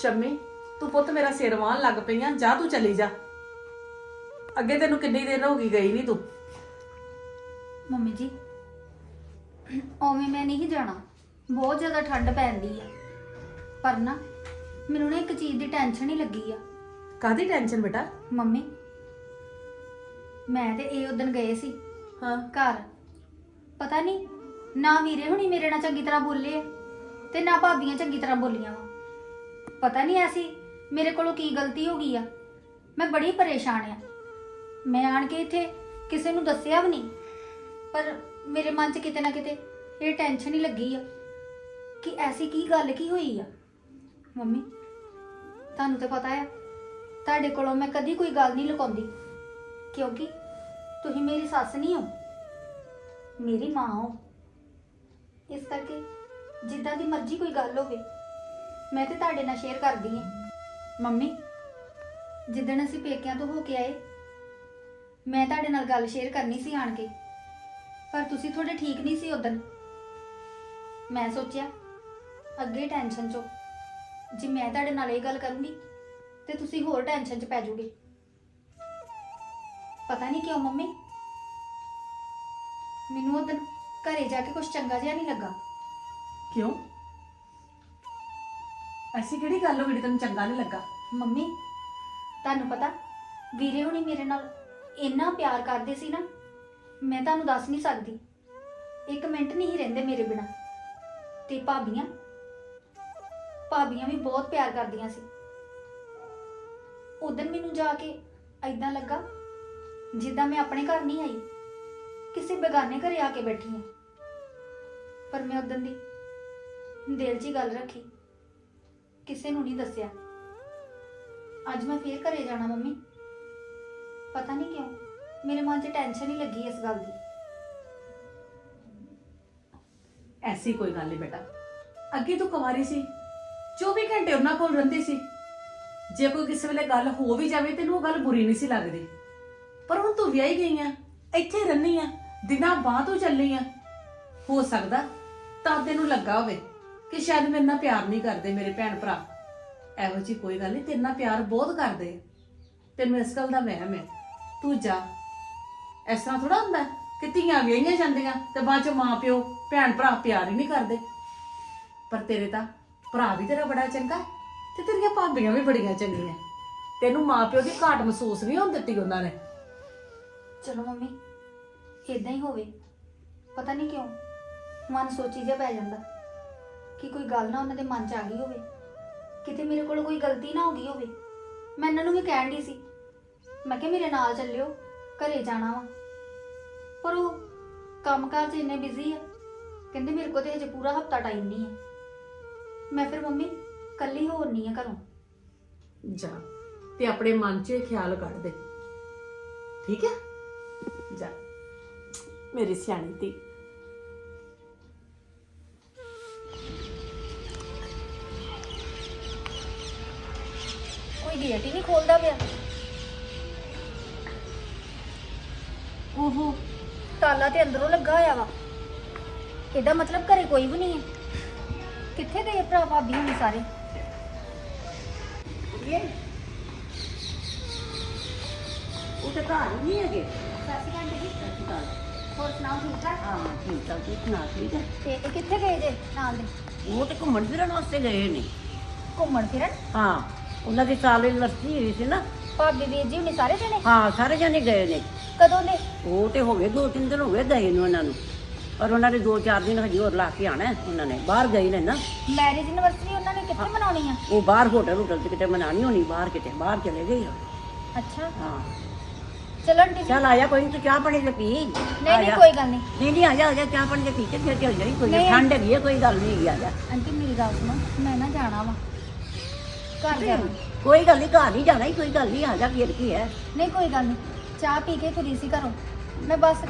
ਸ਼ੰਮੀ ਤੂੰ ਪੁੱਤ ਮੇਰਾ ਸਿਰ ਵਾਹਣ ਲੱਗ ਪਈਆਂ ਜਾ ਤੂੰ ਚਲੀ ਜਾ। ਅੱਗੇ ਤੈਨੂੰ ਕਿੰਨੀ ਦਿਨ ਹੋ ਗਈ ਗਈ ਨਹੀਂ ਤੂੰ। ਮੰਮੀ ਜੀ ਓਵੇਂ ਮੈਂ ਨਹੀਂ ਜਾਣਾ। ਬਹੁਤ ਜ਼ਿਆਦਾ ਠੰਡ ਪੈਂਦੀ ਆ। ਪਰ ਨਾ ਮੈਨੂੰ ਨਾ ਇੱਕ ਚੀਜ਼ ਦੀ ਟੈਨਸ਼ਨ ਹੀ ਲੱਗੀ ਆ। ਕਾਦੀ ਟੈਨਸ਼ਨ ਬੇਟਾ? ਮੰਮੀ ਮੈਂ ਤੇ ਇਹ ਉਦੋਂ ਗਏ ਸੀ। ਹਾਂ। ਘਰ। ਪਤਾ ਨਹੀਂ ਨਾ ਵੀਰੇ ਹੁਣੀ ਮੇਰੇ ਨਾਲ ਚੰਗੀ ਤਰ੍ਹਾਂ ਬੋਲੇ ਤੇ ਨਾ ਭਾਬੀਆਂ ਚੰਗੀ ਤਰ੍ਹਾਂ ਬੋਲੀਆਂ ਪਤਾ ਨਹੀਂ ਐਸੀ ਮੇਰੇ ਕੋਲੋਂ ਕੀ ਗਲਤੀ ਹੋ ਗਈ ਆ। ਮੈਂ ਬੜੀ ਪਰੇਸ਼ਾਨ ਆ। ਮੈਂ ਆਣ ਕੇ ਇੱਥੇ ਕਿਸੇ ਨੂੰ ਦੱਸਿਆ ਵੀ ਨਹੀਂ। ਪਰ ਮੇਰੇ ਮਨ 'ਚ ਕਿਤੇ ਨਾ ਕਿਤੇ ਇਹ ਟੈਨਸ਼ਨ ਹੀ ਲੱਗੀ ਆ ਕਿ ਐਸੀ ਕੀ ਗੱਲ ਕੀ ਹੋਈ ਆ। ਮੰਮੀ, ਤੁਹਾਨੂੰ ਤਾਂ ਪਤਾ ਆ, ਤੁਹਾਡੇ ਕੋਲੋਂ ਮੈਂ ਕਦੀ ਕੋਈ ਗੱਲ ਨਹੀਂ ਲੁਕਾਉਂਦੀ। ਕਿਉਂਕਿ ਤੁਸੀਂ ਮੇਰੀ ਸੱਸ ਨਹੀਂ ਹੋ, ਮੇਰੀ ਮਾਂ ਹੋ। ਇਸ ਕਰਕੇ ਜਿੱਦਾਂ ਦੀ ਮਰਜ਼ੀ ਕੋਈ ਗੱਲ ਹੋਵੇ। ਮੈਂ ਤੇ ਤੁਹਾਡੇ ਨਾਲ ਸ਼ੇਅਰ ਕਰਦੀ ਹਾਂ। ਮੰਮੀ, ਜਿੱਦਣ ਅਸੀਂ ਪੇਕਿਆਂ ਤੋਂ ਹੋ ਕੇ ਆਏ, ਮੈਂ ਤੁਹਾਡੇ ਨਾਲ ਗੱਲ ਸ਼ੇਅਰ ਕਰਨੀ ਸੀ ਆਣ ਕੇ, ਪਰ ਤੁਸੀਂ ਥੋੜੇ ਠੀਕ ਨਹੀਂ ਸੀ ਉਦੋਂ ਮੈਂ ਸੋਚਿਆ, ਅੱਗੇ ਟੈਨਸ਼ਨ ਚੋਂ, ਜੇ ਮੈਂ ਤੁਹਾਡੇ ਨਾਲ ਇਹ ਗੱਲ ਕਰੂੰਗੀ, ਤੇ ਤੁਸੀਂ ਹੋਰ ਟੈਨਸ਼ਨ 'ਚ ਪੈ ਜਾਓਗੇ ਪਤਾ ਨਹੀਂ ਕਿਉਂ ਮੰਮੀ, ਮੈਨੂੰ ਉਹ ਦਿਨ ਘਰੇ ਜਾ ਕੇ ਕੁਝ ਚੰਗਾ ਜਿਹਾ ਨਹੀਂ ਲੱਗਾ। ਕਿਉਂ? ਐਸੀ ਕਿਹੜੀ ਗੱਲ ਹੋ ਗਈ ਤੈਨੂੰ ਚੰਗਾ ਨਹੀਂ ਲੱਗਾ? ਮੰਮੀ, ਤੁਹਾਨੂੰ ਪਤਾ, ਵੀਰੇ ਹੁਣੀ ਮੇਰੇ ਨਾਲ ਇੰਨਾ ਪਿਆਰ ਕਰਦੇ ਸੀ ਨਾ, ਮੈਂ ਤੁਹਾਨੂੰ ਦੱਸ ਨਹੀਂ ਸਕਦੀ। ਇੱਕ ਮਿੰਟ ਨਹੀਂ ਰਹਿੰਦੇ ਮੇਰੇ ਬਿਨਾ। ਤੇ ਭਾਬੀਆਂ ਭਾਬੀਆਂ ਵੀ ਬਹੁਤ ਪਿਆਰ ਕਰਦੀਆਂ ਸੀ। ਉਦੋਂ ਮੈਨੂੰ ਜਾ ਕੇ ਐਦਾਂ ਲੱਗਾ, ਜਿੱਦਾਂ ਮੈਂ ਆਪਣੇ ਘਰ ਨਹੀਂ ਆਈ, ਕਿਸੇ ਬੇਗਾਨੇ ਘਰੇ ਆ ਕੇ ਬੈਠੀ ਹਾਂ। ਪਰ ਮੈਂ ਉਦੋਂ ਦੀ ਦਿਲ 'ਚ ਹੀ ਗੱਲ ਰੱਖੀ। ਕਿਸੇ ਨੂੰ ਨਹੀਂ ਦੱਸਿਆ। ਅੱਜ ਮੈਂ ਫੇਰ ਘਰੇ ਜਾਣਾ ਮੰਮੀ। ਪਤਾ ਨਹੀਂ ਕਿਉਂ, ਮੇਰੇ ਮਨ 'ਚ ਟੈਨਸ਼ਨ ਹੀ ਲੱਗੀ ਇਸ ਗੱਲ ਦੀ। ਐਸੀ ਕੋਈ ਗੱਲ ਨਹੀਂ ਬੇਟਾ। ਅੱਗੇ ਤੂੰ ਕੁਮਾਰੀ ਸੀ 24 ਘੰਟੇ ਉਹਨਾਂ ਕੋਲ ਰਹਿੰਦੀ ਸੀ। ਜੇ ਕੋਈ ਕਿਸੇ ਵੇਲੇ ਗੱਲ ਹੋ ਵੀ ਜਾਵੇ, ਤੈਨੂੰ ਉਹ ਗੱਲ ਬੁਰੀ ਨਹੀਂ ਸੀ ਲੱਗਦੀ। ਪਰ ਹੁਣ ਤੂੰ ਵਿਆਹੀ ਗਈ ਆ, ਇੱਥੇ ਰਹਿੰਦੀ ਆ, ਦਿਨਾਂ ਬਾਅਦ ਤੂੰ ਚੱਲੀ ਆ। ਹੋ ਸਕਦਾ ਤਾਂ ਤੈਨੂੰ ਲੱਗਾ ਹੋਵੇ। ਕਿ ਸ਼ਾਇਦ ਮੇਰੇ ਨਾਲ ਪਿਆਰ ਨਹੀਂ ਕਰਦੇ ਮੇਰੇ ਭੈਣ ਭਰਾ। ਇਹੋ ਜੀ ਕੋਈ ਗੱਲ ਨਹੀਂ, ਤੇਰੇ ਨਾਲ ਪਿਆਰ ਬਹੁਤ ਕਰਦੇ ਆ। ਤੈਨੂੰ ਇਸ ਗੱਲ ਦਾ ਵਹਿਮ ਹੈ। ਤੂੰ ਜਾ। ਇਸ ਤਰ੍ਹਾਂ ਥੋੜਾ ਹੁੰਦਾ ਕਿ ਧੀਆਂ ਵਿਆਹੀਆਂ ਜਾਂਦੀਆਂ ਤੇ ਬਾਅਦ ਚ ਮਾਂ ਪਿਓ, ਭੈਣ ਭਰਾ ਪਿਆਰ ਹੀ ਨਹੀਂ ਕਰਦੇ। ਪਰ ਤੇਰੇ ਤਾਂ ਭਰਾ ਵੀ ਤੇਰਾ ਬੜਾ ਚੰਗਾ ਤੇ ਤੇਰੀਆਂ ਭਾਬੀਆਂ ਵੀ ਬੜੀਆਂ ਚੰਗੀਆਂ। ਤੈਨੂੰ ਮਾਂ ਪਿਓ ਦੀ ਘਾਟ ਮਹਿਸੂਸ ਨਹੀਂ ਹੋਣ ਦਿੱਤੀ ਉਹਨਾਂ ਨੇ। ਚਲੋ ਮੰਮੀ ਇਦਾਂ ਹੀ ਹੋਵੇ। ਪਤਾ ਨਹੀਂ ਕਿਉਂ, ਮਨ ਸੋਚੀ ਜਿਹਾ ਪੈ ਜਾਂਦਾ। ਕਿ ਕੋਈ ਗੱਲ ਨਾ ਉਹਨਾਂ ਦੇ ਮਨ 'ਚ ਆ ਗਈ ਹੋਵੇ। ਕਿਤੇ ਮੇਰੇ ਕੋਲ ਕੋਈ ਗਲਤੀ ਨਾ ਹੋ ਗਈ ਹੋਵੇ। ਮੈਂ ਇਹਨਾਂ ਨੂੰ ਵੀ ਕਹਿਣ ਦੀ ਸੀ। ਮੈਂ ਕਿਹਾ, ਮੇਰੇ ਨਾਲ ਚੱਲਿਓ, ਘਰੇ ਜਾਣਾ ਵਾ। ਪਰ ਉਹ ਕੰਮਕਾਰ 'ਚ ਇੰਨੇ ਬਿਜ਼ੀ ਆ। ਕਹਿੰਦੇ, ਮੇਰੇ ਕੋਲ ਤੇ ਹਜੇ ਪੂਰਾ ਹਫਤਾ ਟਾਈਮ ਨਹੀਂ ਹੈ। ਮੈਂ ਫਿਰ ਮੰਮੀ, ਕੱਲੀ ਹੋਰ ਨਹੀਂ ਆ ਘਰੋਂ। ਜਾ, ਤੇ ਆਪਣੇ ਮਨ 'ਚ ਇਹ ਖਿਆਲ ਕੱਢ ਦੇ। ਠੀਕ ਹੈ? ਜਾ। ਮੇਰੀ ਸਿਆਣੀ ਧੀ। ਕੋਈ ਗੇਟ ਹੀ ਨਹੀਂ ਖੋਲਦਾ ਪਿਆ। ਓਹੋ। ਤਾਲਾ ਤੇ ਅੰਦਰੋਂ ਲੱਗਾ ਹੋਇਆ ਵਾ। ਇਹਦਾ ਮਤਲਬ ਘਰੇ ਕੋਈ ਵੀ ਨਹੀਂ ਹੈ। ਕਿੱਥੇ ਗਏ ਭਰਾ ਭਾਬੀ ਹੁਣ ਸਾਰੇ? ਉਹ ਤੇ ਘਰ ਹੀ ਨਹੀਂ ਹੈਗੇ। ਸਤਿ ਸ਼੍ਰੀ ਅਕਾਲ ਜੀ। ਹੋਰ ਸੁਣਾਓ ਠੀਕ ਠਾਕ? ਹਾਂ ਠੀਕ ਠਾਕ ਤੂੰ ਸੁਣਾ ਠੀਕ ਹੈ? ਤੇ ਇਹ ਕਿੱਥੇ ਗਏ ਜੇ ਨਾਲ ਦੇ? ਉਹ ਤੇ ਘੁੰਮਣ ਫਿਰਨ ਵਾਸਤੇ ਗਏ ਨੇ। ਘੁੰਮਣ ਫਿਰਨ? ਹਾਂ। ਉਹਨਾਂ ਦੀ ਸਾਲ ਯੂਨੀਵਰਸਿਟੀ ਹੋਈ ਸੀ ਨਾ। ਭਾਬੀ ਵੀਰ ਜੀ ਹੁਣੀ ਸਾਰੇ ਜਣੇ? ਹਾਂ ਸਾਰੇ ਜਣੇ ਗਏ ਨੇ। ਕਦੋਂ ਦੇ? ਉਹ ਤੇ ਹੋ ਗਏ ਦੋ ਤਿੰਨ ਦਿਨ ਹੋ ਗਏ ਗਏ ਨੂੰ ਉਹਨਾਂ ਨੂੰ। ਪਰ ਉਹਨਾਂ ਨੇ ਦੋ ਚਾਰ ਦਿਨ ਹਜੇ ਹੋਰ ਲਾ ਕੇ ਆਣਾ ਹੈ ਉਹਨਾਂ ਨੇ। ਬਾਹਰ ਗਏ ਨੇ ਨਾ। ਮੈਰਿਜ ਐਨਵਰਸਰੀ ਉਹਨਾਂ ਨੇ ਕਿੱਥੇ ਮਨਾਉਣੀ ਆ? ਉਹ ਬਾਹਰ ਹੋਟਲ ਹੋਟਲ ਤੇ ਕਿਤੇ ਮਨਾਣੀ ਹੋਣੀ ਬਾਹਰ ਕਿਤੇ ਬਾਹਰ ਚਲੇ ਗਏ ਆ। ਅੱਛਾ। ਹਾਂ। ਚਲੋ ਆਂਟੀ ਜੀ। ਚੱਲ ਆਇਆ ਕੋਈ ਨੀ ਤੂੰ ਚਾਹ ਪਾਣੀ ਤੇ ਪੀ। ਨਹੀਂ ਨਹੀਂ ਆਜਾ। ਕੋਈ ਗੱਲ ਨਹੀਂ। ਨਹੀਂ ਨਹੀਂ ਆ ਜਾ ਆ ਜਾ ਚਾਹ ਪਾਣੀ ਤੇ ਪੀ। ਕੇ ਫਿਰ ਚੱਲ ਜਾਈ ਕੋਈ ਨਹੀਂ। ਠੰਡ ਹੈਗੀ ਹੈ ਕੋਈ ਗੱਲ ਨਹੀਂ ਆ ਜਾ ਆਂਟੀ ਮੇਰੀ ਗੱਲ ਸੁਣੋ ਮੈਂ ਨਾ ਜਾਣਾ ਵਾ। ਘਰ ਜਾਣਾ। ਕੋਈ ਗੱਲ ਨਹੀਂ ਘਰ ਨਹੀਂ ਜਾਣਾ ਹੀ ਕੋਈ ਗੱਲ ਨਹੀਂ ਆ ਜਾ ਫਿਰ ਕੀ ਹੈ। ਨਹੀਂ ਕੋਈ ਗੱਲ ਨਹੀਂ ਚਾਹ ਪੀ ਕੇ ਤੁਰੀ ਸੀ ਘਰੋਂ। ਮੈਂ ਬਸ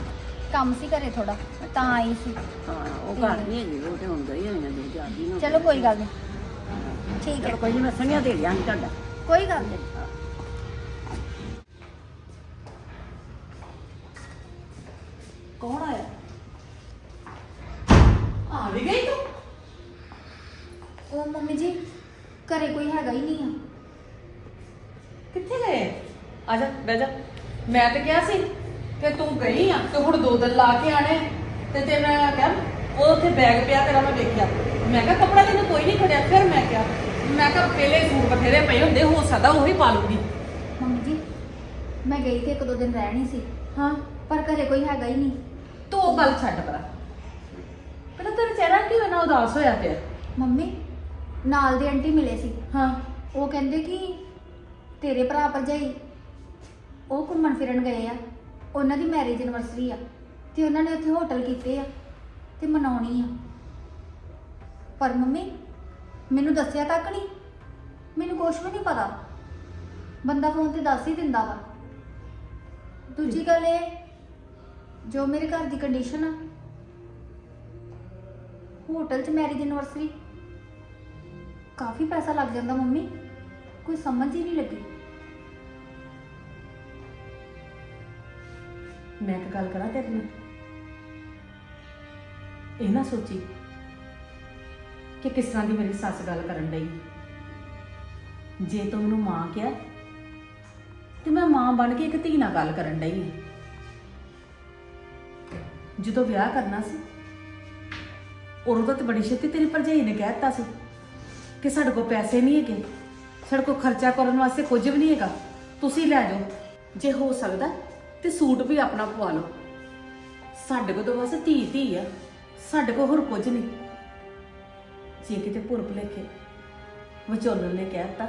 ਕੰਮ ਸੀ ਘਰੇ ਥੋੜਾ ਤਾਂ ਆਈ ਸੀ। ਹਾਂ ਉਹ ਘਰ ਨਹੀਂ ਹੈਗੀ ਉਹ ਤੇ ਹੁਣ ਗਈ ਹੋਈ ਨੇ ਦੋ ਚਾਰ ਦਿਨ ਹੋ ਚਲੋ ਗਏ। ਕੋਈ ਗੱਲ ਨਹੀਂ ਠੀਕ ਹੈ। ਚਲੋ ਕੋਈ ਨਹੀਂ ਮੈਂ ਸੁਣਿਆ ਦੇ ਲਿਆਂਗੀ ਤੁਹਾਡਾ। ਕੋਈ ਗੱਲ ਨਹੀਂ ਕੌਣ ਆਇਆ? ਆ ਵੀ ਗਈ ਤੂੰ? ਉਹ ਮੰਮੀ ਜੀ ਘਰੇ ਕੋਈ ਹੈਗਾ ਹੀ ਨਹੀਂ ਆ। ਕਿੱਥੇ ਗਏ? ਆ ਜਾ ਬਹਿ ਜਾ। ਮੈਂ ਤਾਂ ਕਿਹਾ ਸੀ ਕਿ ਤੂੰ ਗਈ ਆ ਤੇ ਹੁਣ ਦੋ ਦਿਨ ਲਾ ਕੇ ਆਣੇ ਤੇ ਤੇ ਮੈਂ ਕਿਹਾ ਉਹ ਉੱਥੇ ਬੈਗ ਪਿਆ ਤੇਰਾ ਮੈਂ ਵੇਖਿਆ। ਮੈਂ ਕਿਹਾ ਕੱਪੜਾ ਤੈਨੂੰ ਕੋਈ ਨਹੀਂ ਖੜਿਆ। ਫਿਰ ਮੈਂ ਕਿਹਾ ਮੈਂ ਕਿਹਾ ਪਹਿਲੇ ਸੂਟ ਬਥੇਰੇ ਪਏ ਹੁੰਦੇ ਹੋ ਸਕਦਾ ਉਹੀ ਪਾ ਲੂਗੀ ਮੰਮੀ ਜੀ ਮੈਂ ਗਈ ਤੇ ਇੱਕ ਦੋ ਦਿਨ ਰਹਿਣੀ ਸੀ। ਹਾਂ। ਪਰ ਘਰੇ ਕੋਈ ਹੈਗਾ ਹੀ ਨਹੀਂ। ਤੂੰ ਉਹ ਗੱਲ ਛੱਡ ਪਰਾਂ। ਪਹਿਲਾਂ ਤੇਰਾ ਚਿਹਰਾ ਕਿਉਂ ਇੰਨਾ ਉਦਾਸ ਹੋਇਆ ਪਿਆ? ਮੰਮੀ ਨਾਲ ਦੇ ਆਂਟੀ ਮਿਲੇ ਸੀ। ਹਾਂ। ਉਹ ਕਹਿੰਦੇ ਕਿ ਤੇਰੇ ਭਰਾ ਭਰਜਾਈ ਉਹ ਘੁੰਮਣ ਫਿਰਨ ਗਏ ਆ। ਉਹਨਾਂ ਦੀ ਮੈਰਿਜ ਐਨਵਰਸਰੀ ਆ ਤੇ ਉਹਨਾਂ ਨੇ ਉੱਥੇ ਹੋਟਲ ਕੀਤੇ ਆ ਤੇ ਮਨਾਉਣੀ ਆ। ਪਰ ਮੰਮੀ ਮੈਨੂੰ ਦੱਸਿਆ ਤੱਕ ਨਹੀਂ। ਮੈਨੂੰ ਕੁਛ ਵੀ ਨਹੀਂ ਪਤਾ। ਬੰਦਾ ਫੋਨ ਤੇ ਦੱਸ ਹੀ ਦਿੰਦਾ ਵਾ। ਦੂਜੀ ਗੱਲ ਇਹ ਜੋ ਮੇਰੇ ਘਰ ਦੀ ਕੰਡੀਸ਼ਨ ਆ ਹੋਟਲ 'ਚ ਮੈਰਿਜ ਐਨਵਰਸਰੀ ਕਾਫੀ ਪੈਸਾ ਲੱਗ ਜਾਂਦਾ ਮੰਮੀ। ਕੋਈ ਸਮਝ ਹੀ ਨਹੀਂ ਲੱਗੀ। ਮੈਂ ਇੱਕ ਗੱਲ ਕਰਾਂ ਤੇਰੇ ਨਾਲ? ਇਹ ਨਾ ਸੋਚੀ ਕਿ ਕਿਸ ਤਰ੍ਹਾਂ ਦੀ ਮੇਰੀ ਸੱਸ ਗੱਲ ਕਰਨ ਡਈ। ਜੇ ਤੂੰ ਮੈਨੂੰ ਮਾਂ ਕਿਹਾ, ਤੇ ਮੈਂ ਮਾਂ ਬਣ ਕੇ ਇੱਕ ਧੀ ਨਾਲ ਗੱਲ ਕਰਨ ਡਈ ਜਦੋਂ ਵਿਆਹ ਕਰਨਾ ਸੀ, ਉਦੋਂ ਤਾਂ ਬੜੀ ਛੇਤੀ ਤੇਰੀ ਭਰਜਾਈ ਨੇ ਕਹਿ ਦਿੱਤਾ ਸੀ ਕਿ ਸਾਡੇ ਕੋਲ ਪੈਸੇ ਨਹੀਂ ਹੈਗੇ। ਸਾਡੇ ਕੋਲ ਖਰਚਾ ਕਰਨ ਵਾਸਤੇ ਕੁਝ ਵੀ ਨਹੀਂ ਹੈਗਾ। ਤੁਸੀਂ ਲੈ ਜਾਓ। ਜੇ ਹੋ ਸਕਦਾ, ਤੇ ਸੂਟ ਵੀ ਆਪਣਾ ਪਵਾ ਲਓ। ਸਾਡੇ ਕੋਲ ਤਾਂ ਬਸ ਧੀ ਧੀ ਆ। ਸਾਡੇ ਕੋਲ ਹੋਰ ਕੁਝ ਨਹੀਂ। ਜੇ ਕਿਤੇ ਭੁਰ ਭੁਲੇਖੇ ਵਿਚੋਲਨ ਨੇ ਕਹਿ ਦਿੱਤਾ,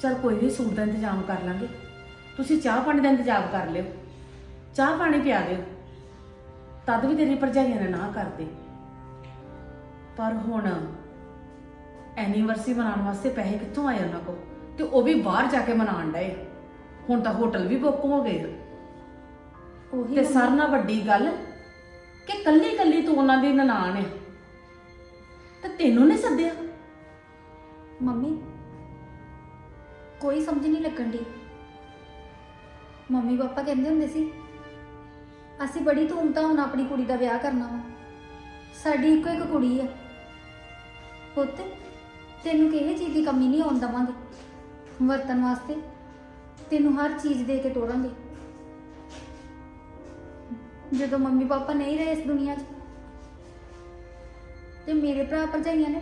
ਚਲ ਕੋਈ ਨਹੀਂ, ਸੂਟ ਦਾ ਇੰਤਜ਼ਾਮ ਕਰ ਲਾਂਗੇ। ਤੁਸੀਂ ਚਾਹ ਪਾਣੀ ਦਾ ਇੰਤਜ਼ਾਮ ਕਰ ਲਿਓ। ਚਾਹ ਪਾਣੀ ਪਿਆ ਦਿਓ। ਤਦ ਵੀ ਤੇਰੀ ਭਰਜਾਈਆਂ ਨੇ ਨਾ ਕਰਦੇ। ਪਰ ਹੁਣ ਐਨੀਵਰਸਰੀ ਮਨਾਉਣ ਵਾਸਤੇ ਪੈਸੇ ਕਿੱਥੋਂ ਆਏ ਉਹਨਾਂ ਕੋਲ? ਤੇ ਉਹ ਵੀ ਬਾਹਰ ਜਾ ਕੇ ਮਨਾਉਣ ਡਏ ਹੁਣ ਤਾਂ ਹੋਟਲ ਵੀ ਬੁੱਕ ਹੋ ਗਏ ਉਹੀ ਤੇ ਮੰਮੀ- ਸਾਰਿਆਂ ਨਾਲ ਵੱਡੀ ਗੱਲ ਕਿ ਕੱਲੀ ਕੱਲੀ ਤੂੰ ਉਹਨਾਂ ਦੀ ਨਨਾਣ ਹੈ ਤੇ ਤੈਨੂੰ ਨਹੀਂ ਸੱਦਿਆ? ਮੰਮੀ ਕੋਈ ਸਮਝ ਨਹੀਂ ਲੱਗਣ ਦੀ ਮੰਮੀ ਪਾਪਾ ਕਹਿੰਦੇ ਹੁੰਦੇ ਸੀ ਅਸੀਂ ਬੜੀ ਧੂਮਧਾਮ ਨਾਲ ਆਪਣੀ ਕੁੜੀ ਦਾ ਵਿਆਹ ਕਰਨਾ ਵਾ। ਸਾਡੀ ਇੱਕੋ ਇੱਕ ਕੁੜੀ ਆ। ਪੁੱਤ ਤੈਨੂੰ ਕਿਸੇ ਚੀਜ਼ ਦੀ ਕਮੀ ਨਹੀਂ ਆਉਣ ਦਵਾਂਗੇ ਵਰਤਨ ਵਾਸਤੇ। ਤੈਨੂੰ ਹਰ ਚੀਜ਼ ਦੇ ਕੇ ਤੋਰਾਂਗੇ ਜਦੋਂ ਮੰਮੀ ਪਾਪਾ ਨਹੀਂ ਰਹੇ ਇਸ ਦੁਨੀਆ 'ਚ, ਤੇ ਮੇਰੇ ਭਰਾ ਭਰਜਾਈਆਂ ਨੇ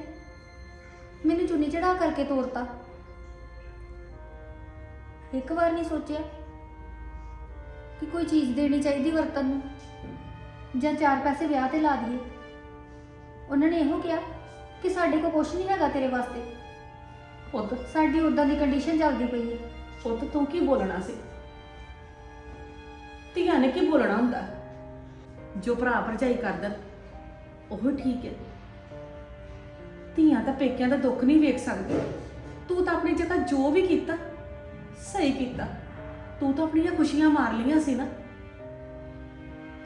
ਮੈਨੂੰ ਚੁੰਨੀ ਚੜਾ ਕਰਕੇ ਤੋਰਤਾ ਇੱਕ ਵਾਰ ਨਹੀਂ ਸੋਚਿਆ ਕਿ ਕੋਈ ਚੀਜ਼ ਦੇਣੀ ਚਾਹੀਦੀ ਵਰਤਨ ਨੂੰ, ਜਾਂ ਚਾਰ ਪੈਸੇ ਵਿਆਹ ਤੇ ਲਾ ਦਈਏ। ਉਹਨਾਂ ਨੇ ਇਹੋ ਕਿਹਾ ਕਿ ਸਾਡੇ ਕੋਲ ਕੁਝ ਨਹੀਂ ਹੈਗਾ ਤੇਰੇ ਵਾਸਤੇ। ਪੁੱਤ ਸਾਡੀ ਉਦਾਂ ਦੀ ਕੰਡੀਸ਼ਨ ਚੱਲਦੀ ਪਈ ਹੈ। ਪੁੱਤ ਤੂੰ ਕੀ ਬੋਲਣਾ ਸੀ? ਧੀਆਂ ਨੇ ਕੀ ਬੋਲਣਾ ਹੁੰਦਾ? ਜੋ ਭਰਾ ਭਰਜਾਈ ਕਰਦਾ ਉਹ ਠੀਕ ਹੈ। ਧੀਆਂ ਤਾਂ ਪੇਕਿਆਂ ਦਾ ਦੁੱਖ ਨਹੀਂ ਵੇਖ ਸਕਦੀ। ਤੂੰ ਤਾਂ ਆਪਣੀ ਜਗ੍ਹਾ ਜੋ ਵੀ ਕੀਤਾ ਸਹੀ ਕੀਤਾ। ਤੂੰ ਤਾਂ ਆਪਣੀਆਂ ਖੁਸ਼ੀਆਂ ਮਾਰ ਲਈਆਂ ਸੀ ਨਾ।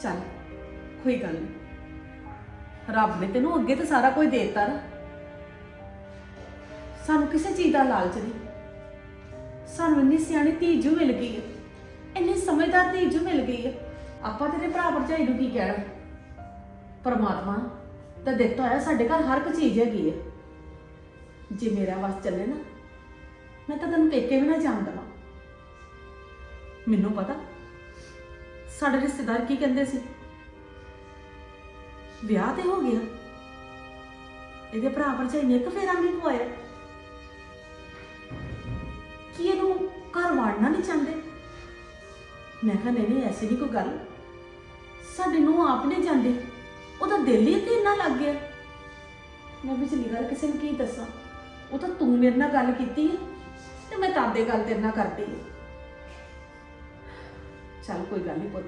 ਚੱਲ ਕੋਈ ਗੱਲ ਨਹੀਂ ਰੱਬ ਨੇ ਤੈਨੂੰ ਅੱਗੇ ਤੇ ਸਾਰਾ ਕੁਝ ਦੇ ਦਿੱਤਾ ਨਾ। ਸਾਨੂੰ ਕਿਸੇ ਚੀਜ਼ ਦਾ ਲਾਲਚ ਨਹੀਂ। ਸਾਨੂੰ ਇੰਨੀ ਸਿਆਣੀ ਧੀ ਜੋ ਮਿਲ ਗਈ ਹੈ। ਇੰਨੀ ਸਮਝਦਾਰ ਧੀ ਜੋ ਮਿਲ ਗਈ ਹੈ। ਆਪਾਂ ਤੇਰੇ ਭਰਾ ਭਰਜਾਈ ਨੂੰ ਕੀ ਕਹਿਣਾ? ਪਰਮਾਤਮਾ ਤਾਂ ਦਿੱਤਾ ਹੋਇਆ ਸਾਡੇ ਘਰ ਹਰ ਇੱਕ ਚੀਜ਼ ਹੈਗੀ ਹੈ। ਜੇ ਮੇਰਾ ਵਸ ਚੱਲੇ ਨਾ, ਮੈਂ ਤਾਂ ਤੈਨੂੰ ਪੇਕੇ ਵੀ ਨਾ ਜਾਣ ਦੇਵਾਂ। ਮੈਨੂੰ ਪਤਾ ਸਾਡੇ ਰਿਸ਼ਤੇਦਾਰ ਕੀ ਕਹਿੰਦੇ ਸੀ? ਵਿਆਹ ਤੇ ਹੋ ਗਿਆ। ਇਹਦੇ ਭਰਾ ਭਰਜਾਈ ਨੇ ਇੱਕ ਫੇਰਾ ਵੀ ਨੀ ਪਵਾਇਆ ਇਹਨੂੰ ਘਰ ਵਾੜਨਾ ਨਹੀਂ ਚਾਹੁੰਦੇ? ਮੈਂ ਕਿਹਾ, ਨਹੀਂ ਨਹੀਂ, ਐਸੀ ਨਹੀਂ ਕੋਈ ਗੱਲ। ਸਾਡੇ ਨੂੰ ਆਪ ਨਹੀਂ ਜਾਂਦੇ। ਉਹਦਾ ਦਿਲ ਹੀ ਤੇ ਇੰਨਾ ਲੱਗ ਗਿਆ। ਮੈਂ ਵਿਚਲੀ ਗੱਲ ਕਿਸੇ ਨੂੰ ਕੀ ਦੱਸਾਂ? ਉਹ ਤਾਂ ਤੂੰ ਮੇਰੇ ਨਾਲ ਗੱਲ ਕੀਤੀ ਹੈ ਤੇ ਮੈਂ ਤਾਂ ਦੇ ਗੱਲ ਤੇਰੇ ਨਾਲ ਕਰਦੀ ਹੈ। ਚੱਲ, ਕੋਈ ਗੱਲ ਨਹੀਂ ਪੁੱਤ।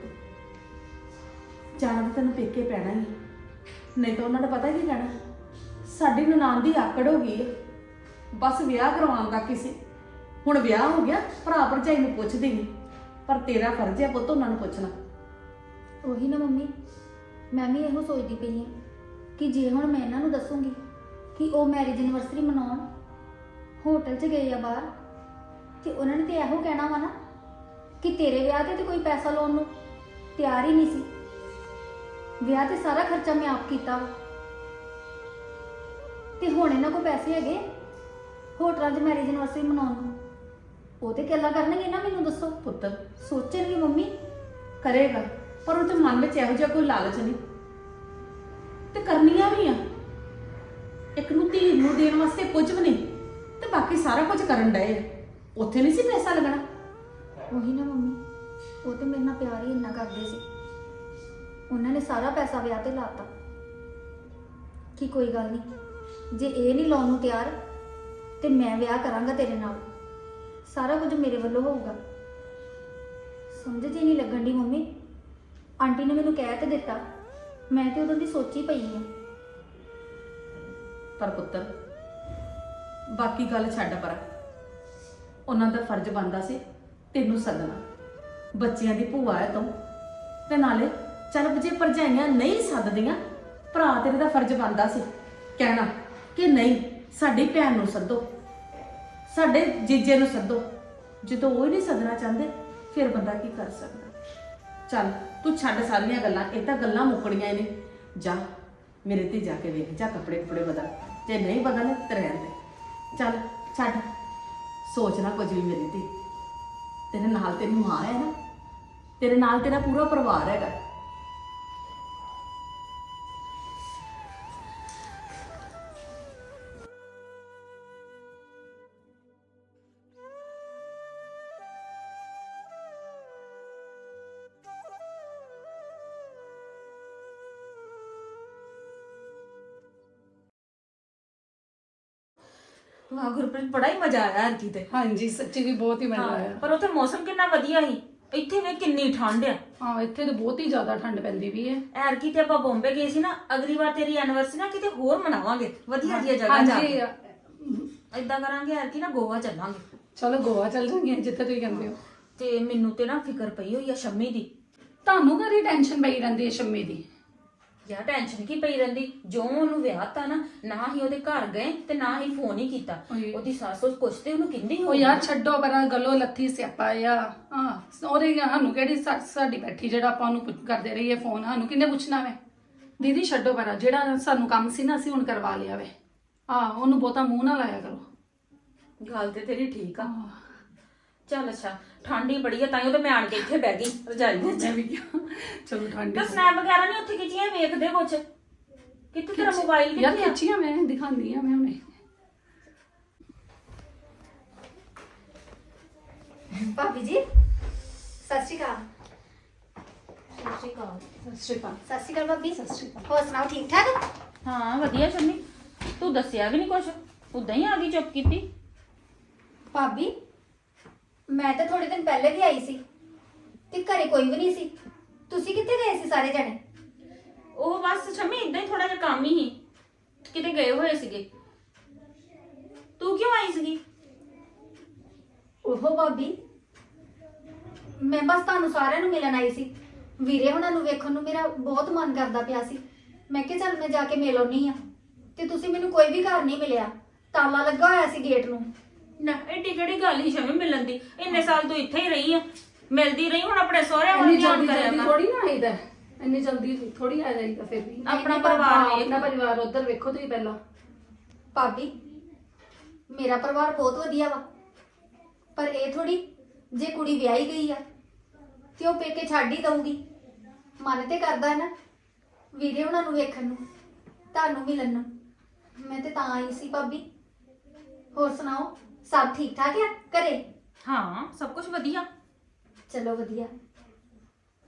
ਜਾਣਾ ਤਾਂ ਤੈਨੂੰ ਪੇਕੇ ਪੈਣਾ ਹੀ ਹੈ। ਨਹੀਂ ਤਾਂ ਉਹਨਾਂ ਦਾ ਪਤਾ ਕੀ ਕਹਿਣਾ ਸਾਡੀ ਨਨਾਣ ਦੀ ਆਕੜ ਹੋ ਗਈ ਹੈ। ਬਸ ਵਿਆਹ ਕਰਵਾਉਣ ਦਾ ਕਿਸੇ। ਹੁਣ ਵਿਆਹ ਹੋ ਗਿਆ, ਭਰਾ ਭਰਜਾਈ ਨੂੰ ਪੁੱਛਦੇ ਨਹੀਂ। ਪਰ ਤੇਰਾ ਫਰਜ਼ ਹੈ ਪੁੱਤ ਉਹਨਾਂ ਨੂੰ ਪੁੱਛਣਾ। ਉਹੀ ਨਾ ਮੰਮੀ, ਮੈਂ ਵੀ ਇਹੋ ਸੋਚਦੀ ਪਈ ਹਾਂ ਕਿ ਜੇ ਹੁਣ ਮੈਂ ਇਹਨਾਂ ਨੂੰ ਦੱਸੂੰਗੀ ਕਿ ਉਹ ਮੈਰਿਜ ਐਨਵਰਸਰੀ ਮਨਾਉਣ, ਹੋਟਲ 'ਚ ਗਏ ਆ ਬਾਹਰ, ਤੇ ਉਹਨਾਂ ਨੇ ਤੇ ਇਹੋ ਕਹਿਣਾ ਵਾ ਨਾ ਕਿ ਤੇਰੇ ਵਿਆਹ ਤੇ ਤੇ ਕੋਈ ਪੈਸਾ ਲਾਉਣ ਨੂੰ ਤਿਆਰ ਹੀ ਨਹੀਂ ਸੀ। ਵਿਆਹ ਤੇ ਸਾਰਾ ਖਰਚਾ ਮੈਂ ਆਪ ਕੀਤਾ। ਵਾ ਤੇ ਹੁਣ ਇਹਨਾਂ ਕੋਲ ਪੈਸੇ ਹੈਗੇ ਹੋਟਲਾਂ 'ਚ ਮੈਰਿਜ ਐਨਵਰਸਰੀ ਮਨਾਉਣ ਨੂੰ। ਉਹ ਤੇ ਕਿੱਲਾ ਕਰਨਗੇ ਨਾ ਮੈਨੂੰ ਦੱਸੋ। ਪੁੱਤ ਸੋਚਣਗੇ ਮੰਮੀ। ਕਰੇਗਾ ਪਰ ਉਹ ਤੇ ਮਨ ਵਿੱਚ ਇਹੋ ਜਿਹਾ ਕੋਈ ਲਾਲਚ ਨਹੀਂ। ਤੇ ਕਰਨੀਆਂ ਵੀ ਆ। ਇੱਕ ਨੂੰ ਧੀ ਨੂੰ ਦੇਣ ਵਾਸਤੇ ਕੁਝ ਵੀ ਨਹੀਂ ਤੇ ਬਾਕੀ ਸਾਰਾ ਕੁਝ ਕਰਨ ਡਏ ਆ। ਉੱਥੇ ਨਹੀਂ ਸੀ ਪੈਸਾ ਲੱਗਣਾ। ਉਹੀ ਨਾ ਮੰਮੀ ਉਹ ਤੇ ਮੇਰੇ ਨਾਲ ਪਿਆਰ ਹੀ ਇੰਨਾ ਕਰਦੇ ਸੀ। ਉਹਨਾਂ ਨੇ ਸਾਰਾ ਪੈਸਾ ਵਿਆਹ ਤੇ ਲਾਤਾ। ਕਿ ਕੋਈ ਗੱਲ ਨਹੀਂ ਜੇ ਇਹ ਨਹੀਂ ਲਾਉਣ ਨੂੰ ਤਿਆਰ, ਤੇ ਮੈਂ ਵਿਆਹ ਕਰਾਂਗਾ ਤੇਰੇ ਨਾਲ। ਸਾਰਾ ਕੁਝ ਮੇਰੇ ਵੱਲੋਂ ਹੋਊਗਾ। ਸਮਝ ਜੀ ਨਹੀਂ ਲੱਗਣ ਦੀ ਮੰਮੀ। ਆਂਟੀ ਨੇ ਮੈਨੂੰ ਕਹਿ ਤੇ ਦਿੱਤਾ। ਮੈਂ ਤੇ ਉਦੋਂ ਦੀ ਸੋਚੀ ਪਈ ਹਾਂ ਪਰ ਪੁੱਤਰ, ਬਾਕੀ ਗੱਲ ਛੱਡ ਪਰ। ਉਹਨਾਂ ਦਾ ਫਰਜ਼ ਬਣਦਾ ਸੀ ਤੈਨੂੰ ਸੱਦਣਾ। ਬੱਚਿਆਂ ਦੀ ਭੂਆ ਹੈ ਤੂੰ, ਤੇ ਨਾਲੇ ਚੱਲ ਜੇ ਭਰਜਾਈਆਂ ਨਹੀਂ ਸੱਦਦੀਆਂ, ਭਰਾ ਤੇਰੇ ਦਾ ਫਰਜ਼ ਬਣਦਾ ਸੀ। ਕਹਿਣਾ ਕਿ ਨਹੀਂ, ਸਾਡੀ ਭੈਣ ਨੂੰ ਸੱਦੋ, ਸਾਡੇ ਜੀਜੇ ਨੂੰ ਸੱਦੋ। ਜਦੋਂ ਉਹ ਹੀ ਨਹੀਂ ਸੱਦਣਾ ਚਾਹੁੰਦੇ, ਫਿਰ ਬੰਦਾ ਕੀ ਕਰ ਸਕਦਾ? ਚੱਲ, ਤੂੰ ਛੱਡ ਸਾਰੀਆਂ ਗੱਲਾਂ, ਇਹ ਤਾਂ ਗੱਲਾਂ ਮੁੱਕਣੀਆਂ ਹੀ ਨੇ। ਜਾ, ਮੇਰੇ ਤੇ ਜਾ ਕੇ ਵੇਖ, ਜਾ ਕੱਪੜੇ ਕੁਪੜੇ ਬਦਲ। ਜੇ ਨਹੀਂ ਬਦਲ, ਤੇ ਰਹਿਣ ਦੇ। ਚੱਲ, ਛੱਡ। ਸੋਚਣਾ ਕੁਝ ਵੀ ਮੇਰੀ ਧੀ। ਤੇਰੇ ਨਾਲ ਤੇਰੀ ਮਾਂ ਹੈ ਨਾ। ਤੇਰੇ ਨਾਲ ਤੇਰਾ ਪੂਰਾ ਪਰਿਵਾਰ ਹੈਗਾ। ਵਾਹ ਗੁਰਪ੍ਰੀਤ ਬੜਾ ਹੀ ਮਜ਼ਾ ਆਇਆ ਅਰਕੀ ਤੇ। ਹਾਂਜੀ ਸੱਚੀ ਵੀ ਬਹੁਤ ਹੀ ਮਜ਼ਾ ਆਇਆ। ਪਰ ਉੱਥੇ ਮੌਸਮ ਕਿੰਨਾ ਵਧੀਆ ਸੀ। ਇੱਥੇ ਵੇ ਕਿੰਨੀ ਠੰਡ ਆ। ਹਾਂ ਇੱਥੇ ਤਾਂ ਬਹੁਤ ਹੀ ਜ਼ਿਆਦਾ ਠੰਡ ਪੈਂਦੀ ਵੀ ਹੈ। ਐਰਕੀ ਤੇ ਆਪਾਂ ਬੰਬੇ ਗਏ ਸੀ ਨਾ ਅਗਲੀ ਵਾਰ ਤੇਰੀ ਐਨੀਵਰਸਰੀ ਨਾ ਕਿਤੇ ਹੋਰ ਮਨਾਵਾਂਗੇ। ਵਧੀਆ ਜਿਹੀ ਜਗ੍ਹਾ ਜਾ ਹਾਂਜੀ ਕੇ ਇਦਾਂ ਕਰਾਂਗੇ ਐਰਕੀ ਨਾ ਗੋਆ ਚੱਲਾਂਗੇ। ਚਲੋ ਗੋਆ ਚੱਲ ਜਾਂਗੇ ਜਿੱਥੇ ਤੁਸੀਂ ਕਹਿੰਦੇ ਹੋ। ਤੇ ਮੈਨੂੰ ਤੇ ਨਾ ਫਿਕਰ ਪਈ ਹੋਈ ਆ ਸ਼ੰਮੀ ਦੀ। ਤੁਹਾਨੂੰ ਕਰੀ ਟੈਨਸ਼ਨ ਪਈ ਰਹਿੰਦੀ ਹੈ ਸ਼ੰਮੀ ਦੀ? ਯਾਰ ਟੈਨਸ਼ਨ ਕੀ ਪਈ ਰਹਿੰਦੀ? ਜੋ ਉਹਨੂੰ ਵਿਆਹਤਾ ਨਾ ਨਾ ਹੀ ਉਹਦੇ ਘਰ ਗਏ ਤੇ ਨਾ ਹੀ ਫੋਨ ਹੀ ਕੀਤਾ। ਓਏ। ਉਹਦੀ ਸੱਸ ਉਸ ਕੁਛ ਤੇ ਉਹਨੂੰ ਕਹਿੰਦੀ ਉਹ ਯਾਰ ਛੱਡੋ ਪਰਾਂ ਗੱਲੋਂ ਲੱਥੀ ਸਿਆਪਾ ਆ। ਹਾਂ ਉਹਦੇ ਸਾਨੂੰ ਕਿਹੜੀ ਸੱਸ ਸਾਡੀ ਬੈਠੀ ਜਿਹੜਾ ਆਪਾਂ ਉਹਨੂੰ ਪੁੱਛ- ਕਰਦੇ ਰਹੀਏ ਫੋਨ ਸਾਨੂੰ ਕਿੰਨੇ ਪੁੱਛਣਾ ਵੇ? ਦੀਦੀ ਛੱਡੋ ਪਰਾਂ ਜਿਹੜਾ ਸਾਨੂੰ ਕੰਮ ਸੀ ਨਾ ਅਸੀਂ ਹੁਣ ਕਰਵਾ ਲਿਆ ਵੇ। ਆ ਉਹਨੂੰ ਬਹੁਤਾ ਮੂੰਹ ਨਾ ਲਾਇਆ ਕਰੋ। ਗੱਲ ਤੇ ਤੇਰੀ ਠੀਕ ਆ। ਆਹ, ਚੱਲ ਅੱਛਾ ਠੰਡ ਹੀ ਬੜੀ ਆ ਤਾਂ ਹੀ ਉਹ ਤੇ ਮੈਂ ਆਣ ਕੇ ਇੱਥੇ ਬਹਿ ਗਈ ਰਜਾਈ ਵਿੱਚ। ਮੈਂ ਵੀ ਕਿਹਾ ਚਲੋ ਠੰਡ ਤਾਂ ਸਨੈਪ ਵਗੈਰਾ ਨਹੀਂ ਉੱਥੇ ਖਿੱਚੀਆਂ ਵੇਖਦੇ ਕੁਛ। ਕਿੱਥੇ ਤੇਰਾ ਮੋਬਾਈਲ ਯਾਰ ਕਿੱਥੇ ਆ? ਖਿੱਚੀਆਂ ਮੈਂ ਦਿਖਾਉਂਦੀ ਆ ਮੈਂ ਹੁਣੇ। ਭਾਬੀ ਜੀ ਸਤਿ ਸ਼੍ਰੀ ਅਕਾਲ। ਸਤਿ ਸ਼੍ਰੀ ਅਕਾਲ। ਸਤਿ ਸ਼੍ਰੀ ਅਕਾਲ। ਸਤਿ ਸ਼੍ਰੀ ਅਕਾਲ ਭਾਬੀ। ਸਤਿ ਸ਼੍ਰੀ ਅਕਾਲ। ਹੋਰ ਸੁਣਾਓ ਠੀਕ ਠਾਕ? ਹਾਂ ਵਧੀਆ ਸ਼ੰਮੀ ਤੂੰ ਦੱਸਿਆ ਵੀ ਨਹੀਂ ਕੁਛ? ਉਦਾਂ ਹੀ ਆ ਗਈ ਚੁੱਪ ਕੀਤੀ। ਭਾਬੀ ਮੈਂ ਤਾਂ ਥੋੜੇ ਦਿਨ ਪਹਿਲੇ ਵੀ ਆਈ ਸੀ ਤੇ ਘਰੇ ਕੋਈ ਵੀ ਨਹੀਂ ਸੀ। ਤੁਸੀਂ ਕਿੱਥੇ ਗਏ ਸੀ ਸਾਰੇ ਜਣੇ? ਉਹ ਬਸ ਸ਼ੰਮੀ ਇਦਾਂ ਹੀ ਥੋੜਾ ਜਿਹਾ ਕੰਮ ਹੀ ਸੀ। ਕਿਤੇ ਗਏ ਹੋਏ ਸੀਗੇ। ਤੂੰ ਕਿਉਂ ਆਈ ਸੀਗੀ? ਉਹ ਭਾਬੀ ਮੈਂ ਬਸ ਤੁਹਾਨੂੰ ਸਾਰਿਆਂ ਨੂੰ ਮਿਲਣ ਆਈ ਸੀ। ਵੀਰੇ ਹੁਣਾਂ ਨੂੰ ਵੇਖਣ ਨੂੰ ਮੇਰਾ ਬਹੁਤ ਮਨ ਕਰਦਾ ਪਿਆ ਸੀ। ਮੈਂ ਕਿਹਾ ਚੱਲ ਮੈਂ ਜਾ ਕੇ ਮਿਲ ਆਉਣੀ ਆ ਤੇ ਤੁਸੀਂ ਮੈਨੂੰ ਕੋਈ ਵੀ ਘਰ ਨਹੀਂ ਮਿਲਿਆ। ਤਾਲਾ ਲੱਗਾ ਹੋਇਆ ਸੀ ਗੇਟ ਨੂੰ। ਨਾ ਐਡੀ ਕਿਹੜੀ ਗੱਲ ਹੀ ਸ਼ੰਮੀ ਮਿਲਣ ਦੀ? ਇੰਨੇ ਸਾਲ ਤੂੰ ਇੱਥੇ ਹੀ ਰਹੀ ਆ। ਮਿਲਦੀ ਰਹੀ ਹੁਣ ਆਪਣੇ ਸਹੁਰਿਆਂ ਵੱਲ ਇੰਨੀ ਧਿਆਨ ਜਲਦੀ ਕਰਿਆ ਜਲਦੀ ਕਰ। ਥੋੜੀ ਨਾ ਆਈਦਾ। ਹੈ। ਇੰਨੀ ਜਲਦੀ ਥੋੜੀ ਆ ਜਾਈਦਾ ਫਿਰ ਵੀ। ਆਪਣਾ ਪਰਿਵਾਰ ਵੇਖ। ਆਪਣਾ ਪਰਿਵਾਰ ਉਧਰ ਵੇਖੋ ਤੁਸੀਂ ਪਹਿਲਾਂ। ਭਾਬੀ ਮੇਰਾ ਪਰਿਵਾਰ ਬਹੁਤ ਵਧੀਆ ਵਾ। ਪਰ ਇਹ ਥੋੜੀ ਜੇ ਕੁੜੀ ਵਿਆਹੀ ਗਈ ਆ ਤੇ ਉਹ ਪੇਕੇ ਛੱਡ ਹੀ ਦਊਗੀ। ਮਨ ਤੇ ਕਰਦਾ ਹੈ ਨਾ ਵੀਰੇ ਉਹਨਾਂ ਨੂੰ ਵੇਖਣ ਨੂੰ ਤੁਹਾਨੂੰ ਮਿਲਣ ਨੂੰ। ਮੈਂ ਤੇ ਤਾਂ ਆਈ ਸੀ ਭਾਬੀ। ਹੋਰ ਸੁਣਾਓ? ਸਭ ਠੀਕ ਠਾਕ ਆ ਘਰੇ? ਹਾਂ ਸਭ ਕੁਝ ਵਧੀਆ। ਚਲੋ ਵਧੀਆ।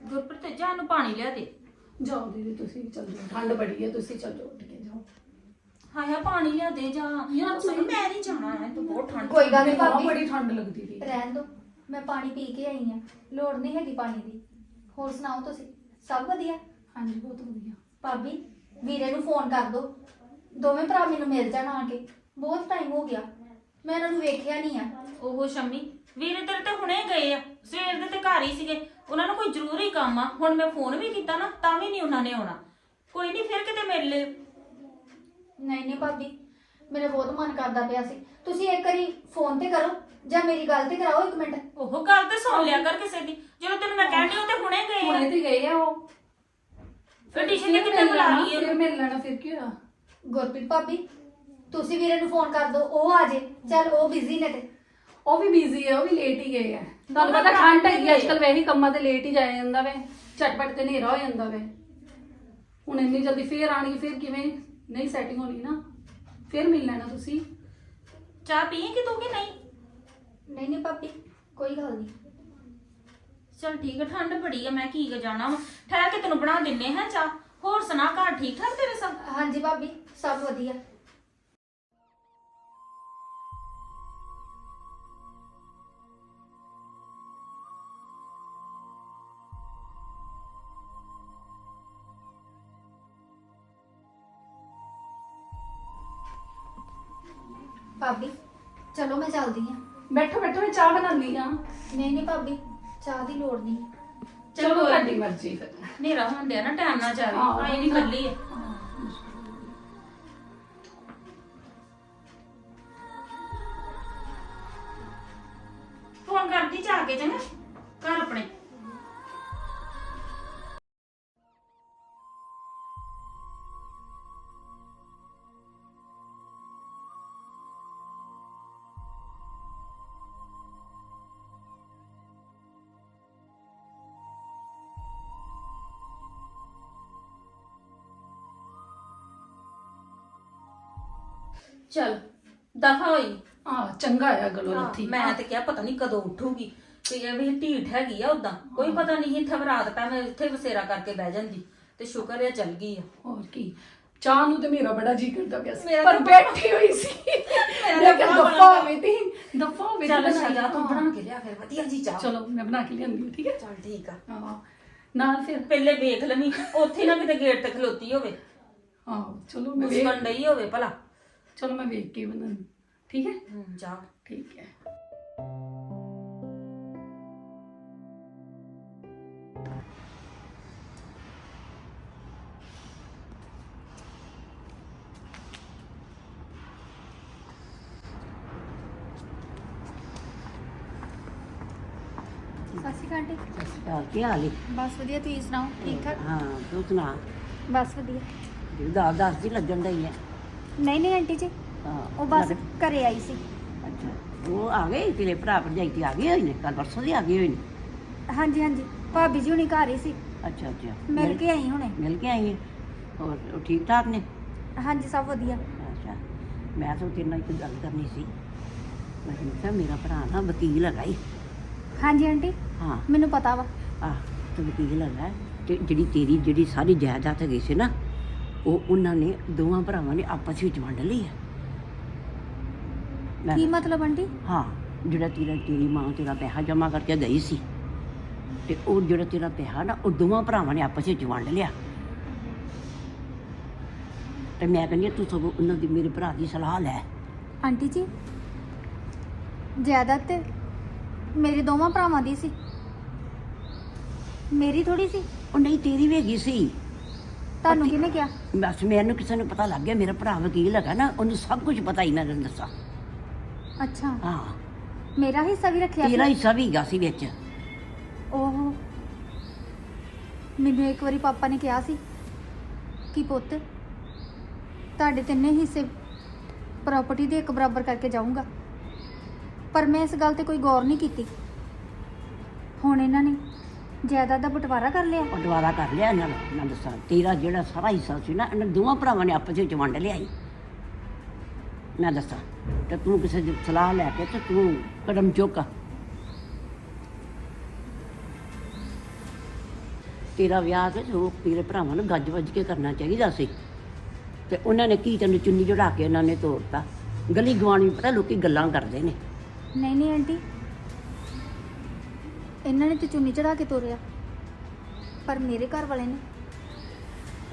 ਗੁਰਪ੍ਰੀਤ ਜਾ ਨੂੰ ਪਾਣੀ ਲਿਆ ਦੇ। ਜਾਓ ਦੀਦੀ ਤੁਸੀਂ ਚੱਲ ਜਾਓ। ਠੰਡ ਬੜੀ ਹੈ ਤੁਸੀਂ ਚੱਲ ਜਾਓ ਉੱਠ ਕੇ ਜਾਓ। ਹਾਂ ਯਾ ਪਾਣੀ ਲਿਆ ਦੇ ਜਾ। ਯਾਰ ਤੁਸੀਂ- ਮੈਂ ਨਹੀਂ ਜਾਣਾ ਹੈ ਤੂੰ ਬਹੁਤ ਠੰਡ ਕੋਈ ਗੱਲ ਨਹੀਂ ਮੈਨੂੰ ਭਾਬੀ। ਬੜੀ ਠੰਡ ਲੱਗਦੀ ਵੀ ਰਹਿਣ ਦੋ ਮੈਂ ਪਾਣੀ ਪੀ ਕੇ ਆਈ ਆ। ਲੋੜ ਨਹੀਂ ਹੈਗੀ ਪਾਣੀ ਦੀ। ਹੋਰ ਸੁਣਾਓ ਤੁਸੀਂ? ਸਭ ਵਧੀਆ? ਹਾਂਜੀ ਬਹੁਤ ਵਧੀਆ। ਭਾਬੀ ਵੀਰੇ ਨੂੰ ਫੋਨ ਕਰ ਦੋ। ਦੋਵੇਂ ਭਰਾ ਮੈਨੂੰ ਮਿਲ ਜਾਣ ਆ ਕੇ। ਬਹੁਤ ਟਾਈਮ ਹੋ ਗਿਆ। ਮੈਂ ਇਹਨਾਂ ਨੂੰ ਵੇਖਿਆ ਨਹੀਂ ਆ। ਉਹ ਸ਼ੰਮੀ ਵੀਰੇ ਤੇਰੇ ਤੇ ਹੁਣੇ ਗਏ ਆ। ਸਵੇਰ ਦੇ ਤੇ ਘਰ ਹੀ ਸੀਗੇ। ਉਹਨਾਂ ਨੂੰ ਕੋਈ ਜ਼ਰੂਰੀ ਕੰਮ ਆ। ਹੁਣ ਮੈਂ ਫੋਨ ਵੀ ਕੀਤਾ ਨਾ ਤਾਂ ਵੀ ਨਹੀਂ ਉਹਨਾਂ ਨੇ ਆਉਣਾ। ਕੋਈ ਨਹੀਂ ਫਿਰ ਕਿਤੇ ਮਿਲ ਲਿਓ। ਨਹੀਂ ਨਹੀਂ ਭਾਬੀ ਮੇਰਾ ਬਹੁਤ ਮਨ ਕਰਦਾ ਪਿਆ ਸੀ। ਤੁਸੀਂ ਇੱਕ ਵਾਰੀ ਫੋਨ ਤੇ ਕਰੋ ਜਾਂ ਮੇਰੀ ਗੱਲ ਤੇ ਕਰਾਓ ਇੱਕ ਮਿੰਟ। ਉਹ ਗੱਲ ਤੇ ਸੁਣ ਲਿਆ ਕਰ ਕਿਸੇ ਦੀ। ਜਦੋਂ ਤੈਨੂੰ ਮੈਂ ਕਹਿੰਦੀ ਉਹ ਤੇ ਹੁਣੇ ਗਏ ਆ। ਹੁਣੇ ਤੇ ਗਏ ਆ ਉਹ। ਫਿਰ ਟਿਸ਼ਨ ਨੇ ਮਿਲ ਬੁਲਾ ਲਈ ਫਿਰ ਮਿਲ ਲੈਣਾ ਫਿਰ ਕੀ ਹੋਇਆ? ਗੁਰਪ੍ਰੀਤ ਭਾਬੀ ਤੁਸੀਂ ਵੀਰੇ ਨੂੰ ਫੋਨ ਕਰ ਦਿਓ ਉਹ ਆ ਜੇ। ਚੱਲ ਉਹ ਬਿਜ਼ੀ ਨੇ ਤੇ। ਉਹ ਵੀ ਬਿਜ਼ੀ ਹੈ ਉਹ ਵੀ ਲੇਟ ਹੀ ਗਏ ਆ। ਤੁਹਾਨੂੰ ਪਤਾ ਠੰਡ ਹੈਗੀ ਅੱਜ ਕੱਲ ਵੈਸੇ ਕੰਮਾਂ ਤੇ ਲੇਟ ਹੀ ਜਾਇਆ ਜਾਂਦਾ ਵੇ ਝਟਪਟ ਤੇ ਹਨੇਰਾ ਹੋ ਜਾਂਦਾ ਵੇ। ਹੁਣ ਇੰਨੀ ਜਲਦੀ ਫੇਰ ਆਣੀ ਫੇਰ ਕਿਵੇਂ? ਨਹੀਂ ਸੈਟਿੰਗ ਹੋਣੀ ਨਾ। ਫੇਰ ਮਿਲ ਲੈਣਾ ਤੁਸੀਂ। ਚਾਹ ਪੀਏਂਗੀ ਤੂੰ ਕਿ ਨਹੀਂ? ਨਹੀਂ ਨਹੀਂ ਭਾਬੀ ਕੋਈ ਗੱਲ ਨਹੀਂ। ਚਲ ਠੀਕ ਹੈ ਠੰਡ ਬੜੀ ਆ ਮੈਂ ਕੀ ਕ ਜਾਣਾ ਵਾ। ਠਹਿਰ ਕੇ ਤੈਨੂੰ ਬਣਾ ਦਿੰਨੇ ਹਾਂ ਚਾਹ। ਹੋਰ ਸੁਣਾ ਘਰ ਠੀਕ ਠਾਕ ਤੇਰੇ ਸਭ? ਹਾਂਜੀ ਭਾਬੀ ਸਭ ਵਧੀਆ। ਚਲੋ ਮੈਂ ਚੱਲਦੀ ਹਾਂ ਬੈਠੋ ਬੈਠੋ ਮੈਂ ਚਾਹ ਬਣਾਉਂਦੀ ਆ ਨਹੀਂ ਨਹੀਂ ਭਾਬੀ ਚਾਹ ਦੀ ਲੋੜ ਨਹੀਂ। ਚਲੋ ਤੁਹਾਡੀ ਮਰਜ਼ੀ ਫਿਰ। ਹਨੇਰਾ ਹੋਣ ਡਿਆ ਨਾ ਟਾਈਮ ਨਾ ਜਾਵੇ ਹਾਂ, ਆਈ ਵੀ ਕੱਲੀ ਆ। ਫੋਨ ਕਰਦੀ ਜਾ ਕੇ ਚੰਗਾ ਘਰ ਆਪਣੇ। ਚਲ ਦਫਾ ਹੋਈ। ਹਾਂ ਚੰਗਾ ਆ ਗਲੋ ਲੱਥੀ। ਮੈਂ ਤੇ ਕਿਹਾ ਪਤਾ ਨਹੀਂ ਕਦੋਂ ਉੱਠੂਗੀ। ਤੇ ਇਹ ਵੀ ਢੀਠ ਹੈਗੀ ਆ ਉਦਾਂ ਕੋਈ ਪਤਾ ਨਹੀਂ ਇੱਥੇ ਰਾਤ ਪੈ ਮੈਂ ਇੱਥੇ ਵਸੇਰਾ ਕਰਕੇ ਬਹਿ ਜਾਂਦੀ। ਤੇ ਸ਼ੁਕਰ ਹੈ ਚੱਲ ਗਈ ਆ। ਹੋਰ ਕੀ। ਚਾਹ ਨੂੰ ਤੇ ਮੇਰਾ ਬੜਾ ਜੀ ਕਰਦਾ ਪਿਆ ਸੀ। ਮੇਰਾ ਪਰ ਤਾਂ ਬੈਠੀ ਹੋਈ ਸੀ। ਮੈਂ ਕਿਹਾ ਤਾਂ ਦਫਾ ਹੋਵੇ ਤੀ ਦਫਾ ਹੋਵੇ ਚੱਲ। ਜਾ ਤੂੰ। ਬਣਾ ਕੇ ਲਿਆ ਫਿਰ ਵਧੀਆ ਜੀ ਚਾਹ। ਚਲੋ ਮੈਂ ਬਣਾ ਕੇ ਲਿਆਂਦੀ ਹਾਂ, ਠੀਕ ਹੈ? ਚੱਲ ਠੀਕ ਆ। ਹਾਂ। ਨਾਲ ਫਿਰ? ਪਹਿਲੇ ਵੇਖ ਲਵੀਂ ਉੱਥੇ ਨਾ ਕਿਤੇ ਗੇਟ ਤੇ ਖਲੋਤੀ ਹੋਵੇ। ਹਾਂ ਚਲੋ ਮੈਂ ਵੇਖ ਮੁਸਕਣ ਡਈ ਹੋਵੇ ਭਲਾ। ਚਲੋ ਮੈਂ ਵੇਖ ਕੇ ਬਣਾਉਂਦੀ ਠੀਕ ਹੈ? ਜਾ। ਠੀਕ ਹੈ। ਸਤਿ ਸ਼੍ਰੀ ਅਕਾਲ ਆਂਟੀ ਸਤਿ ਸ਼੍ਰੀ ਅਕਾਲ ਕੀ ਹਾਲ ਹੈ ਬਸ ਵਧੀਆ ਤੁਸੀਂ ਸੁਣਾਓ ਠੀਕ ਠਾਕ? ਹਾਂ ਤੂੰ ਸੁਣਾ? ਬਸ ਵਧੀਆ। ਜਿਹਦਾ ਦਸ ਦੀ ਲੱਗਣ ਡਈ ਹੈ। ਨਹੀਂ ਨਹੀਂ ਆਂਟੀ ਜੀ। ਉਹ ਬਸ ਘਰੇ ਆਈ ਸੀ। ਅੱਛਾ ਉਹ ਆ ਗਏ ਤੇਰੇ ਭਰਾ ਭਰਜਾਈ ਤੇ ਆ ਗਏ ਹੋਏ ਨੇ ਕੱਲ ਪਰਸੋਂ ਦੇ ਆ ਗਏ ਹੋਏ ਨੇ? ਹਾਂਜੀ ਹਾਂਜੀ ਭਾਬੀ ਜੀ ਹੁਣੀ ਘਰ ਹੀ ਸੀ। ਅੱਛਾ ਅੱਛਾ। ਮਿਲ ਕੇ ਆਈ ਹੁਣੇ। ਮਿਲ ਕੇ ਆਈ ਹੈ? ਹੋਰ ਉਹ ਠੀਕ ਠਾਕ ਨੇ? ਹਾਂਜੀ ਸਭ ਵਧੀਆ। ਅੱਛਾ ਮੈਂ ਤਾਂ ਤੇਰੇ ਨਾਲ ਇੱਕ ਗੱਲ ਕਰਨੀ ਸੀ। ਮੈਂ ਕਿਹਾ ਮੇਰਾ ਭਰਾ ਨਾ ਵਕੀਲ ਹੈਗਾ ਈ। ਹਾਂਜੀ ਆਂਟੀ। ਹਾਂ। ਮੈਨੂੰ ਪਤਾ ਵਾ। ਆ ਤੇ ਵਕੀਲ ਹੈਗਾ। ਤੇ ਜਿਹੜੀ ਤੇਰੀ ਜਿਹੜੀ ਸਾਰੀ ਜਾਇਦਾਦ ਹੈਗੀ ਸੀ ਨਾ ਉਹ ਉਹਨਾਂ ਨੇ ਦੋਵਾਂ ਭਰਾਵਾਂ ਨੇ ਆਪਸ ਵਿੱਚ ਵੰਡ ਲਈ ਹੈ ਮੈਂ ਕੀ ਮਤਲਬ ਆਂਟੀ? ਹਾਂ ਜਿਹੜਾ ਤੇਰਾ ਤੇਰੀ ਮਾਂ ਤੇਰਾ ਪੈਸਾ ਜਮਾ ਕਰਕੇ ਗਈ ਸੀ ਤੇ ਉਹ ਜਿਹੜਾ ਤੇਰਾ ਪੈਸਾ ਨਾ ਉਹ ਦੋਵਾਂ ਭਰਾਵਾਂ ਨੇ ਆਪਸ ਵਿੱਚ ਵੰਡ ਲਿਆ। ਤੇ ਮੈਂ ਕਹਿੰਦੀ ਹਾਂ, ਤੂੰ ਸਗੋਂ ਉਹਨਾਂ ਦੀ ਮੇਰੇ ਭਰਾ ਦੀ ਸਲਾਹ ਲੈ। ਆਂਟੀ ਜੀ ਜਾਇਦਾਦ ਤੇ ਮੇਰੇ ਦੋਵਾਂ ਭਰਾਵਾਂ ਦੀ ਸੀ। ਮੇਰੀ ਥੋੜੀ ਸੀ। ਉਹ ਨਹੀਂ ਤੇਰੀ ਵੀ ਹੈਗੀ ਸੀ। ਤੁਹਾਨੂੰ ਕਿਹਨੇ ਕਿਹਾ? ਬਸ ਮੈਨੂੰ ਕਿਸੇ ਨੂੰ ਪਤਾ ਲੱਗ ਗਿਆ ਮੇਰਾ ਭਰਾ ਵਕੀਲ ਹੈਗਾ ਨਾ ਉਹਨੂੰ ਸਭ ਕੁਝ ਪਤਾ ਹੀ ਮੈਂ ਤੈਨੂੰ ਦੱਸਾਂ। ਅੱਛਾ। ਹਾਂ। ਮੇਰਾ ਹਿੱਸਾ ਵੀ ਰੱਖਿਆ ਤੇਰਾ ਸੀ? ਹਿੱਸਾ ਵੀ ਹੈਗਾ ਸੀ ਵਿੱਚ। ਓਹੋ। ਮੈਨੂੰ ਇੱਕ ਵਾਰੀ ਪਾਪਾ ਨੇ ਕਿਹਾ ਸੀ ਕਿ ਪੁੱਤ ਤੁਹਾਡੇ ਤਿੰਨੇ ਹਿੱਸੇ ਪ੍ਰਾਪਰਟੀ ਦੇ ਇੱਕ ਬਰਾਬਰ ਕਰਕੇ ਜਾਊਂਗਾ। ਪਰ ਮੈਂ ਇਸ ਗੱਲ ਤੇ ਕੋਈ ਗੌਰ ਨਹੀਂ ਕੀਤੀ। ਹੁਣ ਇਹਨਾਂ ਨੇ ਜਾਇਦਾਦ ਦਾ ਬਟਵਾਰਾ ਕਰ ਲਿਆ। ਉਹ ਦੁਬਾਰਾ ਕਰ ਲਿਆ ਇਹਨਾਂ ਨੇ। ਮੈਂ ਦੱਸਾਂ ਤੇਰਾ ਜਿਹੜਾ ਸਾਰਾ ਹਿੱਸਾ ਸੀ ਨਾ ਇਹਨਾਂ ਦੋਵਾਂ ਭਰਾਵਾਂ ਨੇ ਆਪਸ ਵਿੱਚ ਵੰਡ ਲਿਆ ਸੀ। ਮੈਂ ਦੱਸਾਂ ਤੇ ਤੂੰ ਕਿਸੇ ਦੀ ਸਲਾਹ ਲੈ ਕੇ ਤੇ ਤੂੰ ਕਦਮ ਚੁੱਕ। ਤੇਰਾ ਵਿਆਹ ਤੇ ਉਹ ਤੇਰੇ ਭਰਾਵਾਂ ਨੂੰ ਗੱਜ ਵੱਜ ਕੇ ਕਰਨਾ ਚਾਹੀਦਾ ਸੀ ਤੇ ਉਹਨਾਂ ਨੇ ਕੀ ਤੈਨੂੰ ਚੁੰਨੀ ਚੜਾ ਕੇ ਉਹਨਾਂ ਨੇ ਤੋੜਤਾ ਗਲੀ ਗਵਾਣੀ ਪਤਾ ਲੋਕੀ ਗੱਲਾਂ ਕਰਦੇ ਨੇ। ਨਹੀਂ ਨਹੀਂ ਆਂਟੀ ਇਹਨਾਂ ਨੇ ਤੇ ਚੁੰਨੀ ਚੜਾ ਕੇ ਤੋਰਿਆ। ਪਰ ਮੇਰੇ ਘਰ ਵਾਲੇ ਨੇ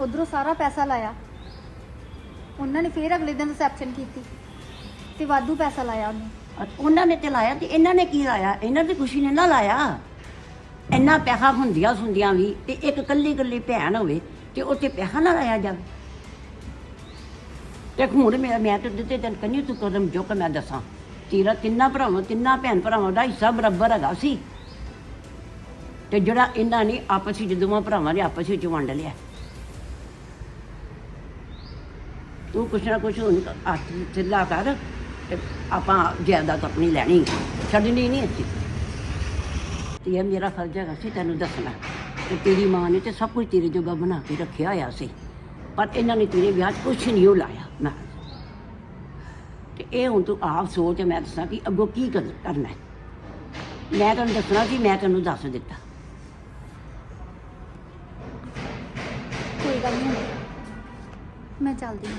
ਉਧਰੋਂ ਸਾਰਾ ਪੈਸਾ ਲਾਇਆ। ਉਹਨਾਂ ਨੇ ਫੇਰ ਅਗਲੇ ਦਿਨ ਰਿਸੈਪਸ਼ਨ ਕੀਤੀ ਤੇ ਵਾਧੂ ਪੈਸਾ ਲਾਇਆ ਉਹਨੇ। ਅ- ਉਹਨਾਂ ਨੇ ਤੇ ਲਾਇਆ ਤੇ ਇਹਨਾਂ ਨੇ ਕੀ ਲਾਇਆ? ਇਹਨਾਂ ਦੀ ਖੁਸ਼ੀ ਨੇ ਨਾ ਲਾਇਆ। ਇੰਨਾ ਪੈਸਾ ਹੁੰਦੀਆਂ ਸੁੰਦੀਆਂ ਵੀ ਤੇ ਇੱਕ ਕੱਲੀ ਕੱਲੀ ਭੈਣ ਹੋਵੇ ਤੇ ਉੱਤੇ ਪੈਸਾ ਨਾ ਲਾਇਆ ਜਾਵੇ। ਤੇ ਹੁਣ ਮੈਂ ਮੈਂ ਤੇ ਦਿੱਤੇ ਤੈਨੂੰ ਕਹਿੰਦੀ ਤੂੰ ਕਦਮ ਚੁੱਕ ਮੈਂ ਦੱਸਾਂ। ਤੇਰਾ ਤਿੰਨਾਂ ਭਰਾਵਾਂ, ਤਿੰਨਾਂ ਭੈਣ ਭਰਾਵਾਂ ਦਾ ਹਿੱਸਾ ਬਰਾਬਰ ਹੈਗਾ ਸੀ। ਤੇ ਜਿਹੜਾ ਇਹਨਾਂ ਨੇ ਆਪਸ ਵਿੱਚ ਦੋਵਾਂ ਭਰਾਵਾਂ ਨੇ ਆਪਸ ਵਿੱਚ ਵੰਡ ਲਿਆ। ਤੂੰ ਕੁਛ ਨਾ ਕੁਛ ਹੁਣ ਹੱਥ ਥਿੱਲਾ ਕਰ ਤੇ ਆਪਾਂ ਜਾਇਦਾਦ ਆਪਣੀ ਲੈਣੀ। ਛੱਡਣੀ ਨਹੀਂ ਅਸੀਂ। ਤੇ ਇਹ ਮੇਰਾ ਫਰਜ਼ ਹੈਗਾ ਸੀ ਤੈਨੂੰ ਦੱਸਣਾ ਤੇ ਤੇਰੀ ਮਾਂ ਨੇ ਤੇ ਸਭ ਕੁਝ ਤੇਰੇ ਜੋਗਾ ਬਣਾ ਕੇ ਰੱਖਿਆ ਹੋਇਆ ਸੀ। ਪਰ ਇਹਨਾਂ ਨੇ ਤੇਰੇ ਵਿਆਹ 'ਚ ਕੁਛ ਨਹੀਂ ਉਹ ਲਾਇਆ ਮੈਂ ਤੇ ਇਹ ਹੁਣ ਤੂੰ ਆਪ ਸੋਚ ਮੈਂ ਦੱਸਾਂ ਕਿ ਅੱਗੋਂ ਕੀ ਕਰ- ਕਰਨਾ ਮੈਂ ਤੈਨੂੰ ਦੱਸਣਾ ਸੀ, ਮੈਂ ਤੈਨੂੰ ਦੱਸ ਦਿੱਤਾ। ਗੱਲ ਨਹੀਂ ਹੁੰਦੀ ਮੈਂ ਚੱਲਦੀ ਹਾਂ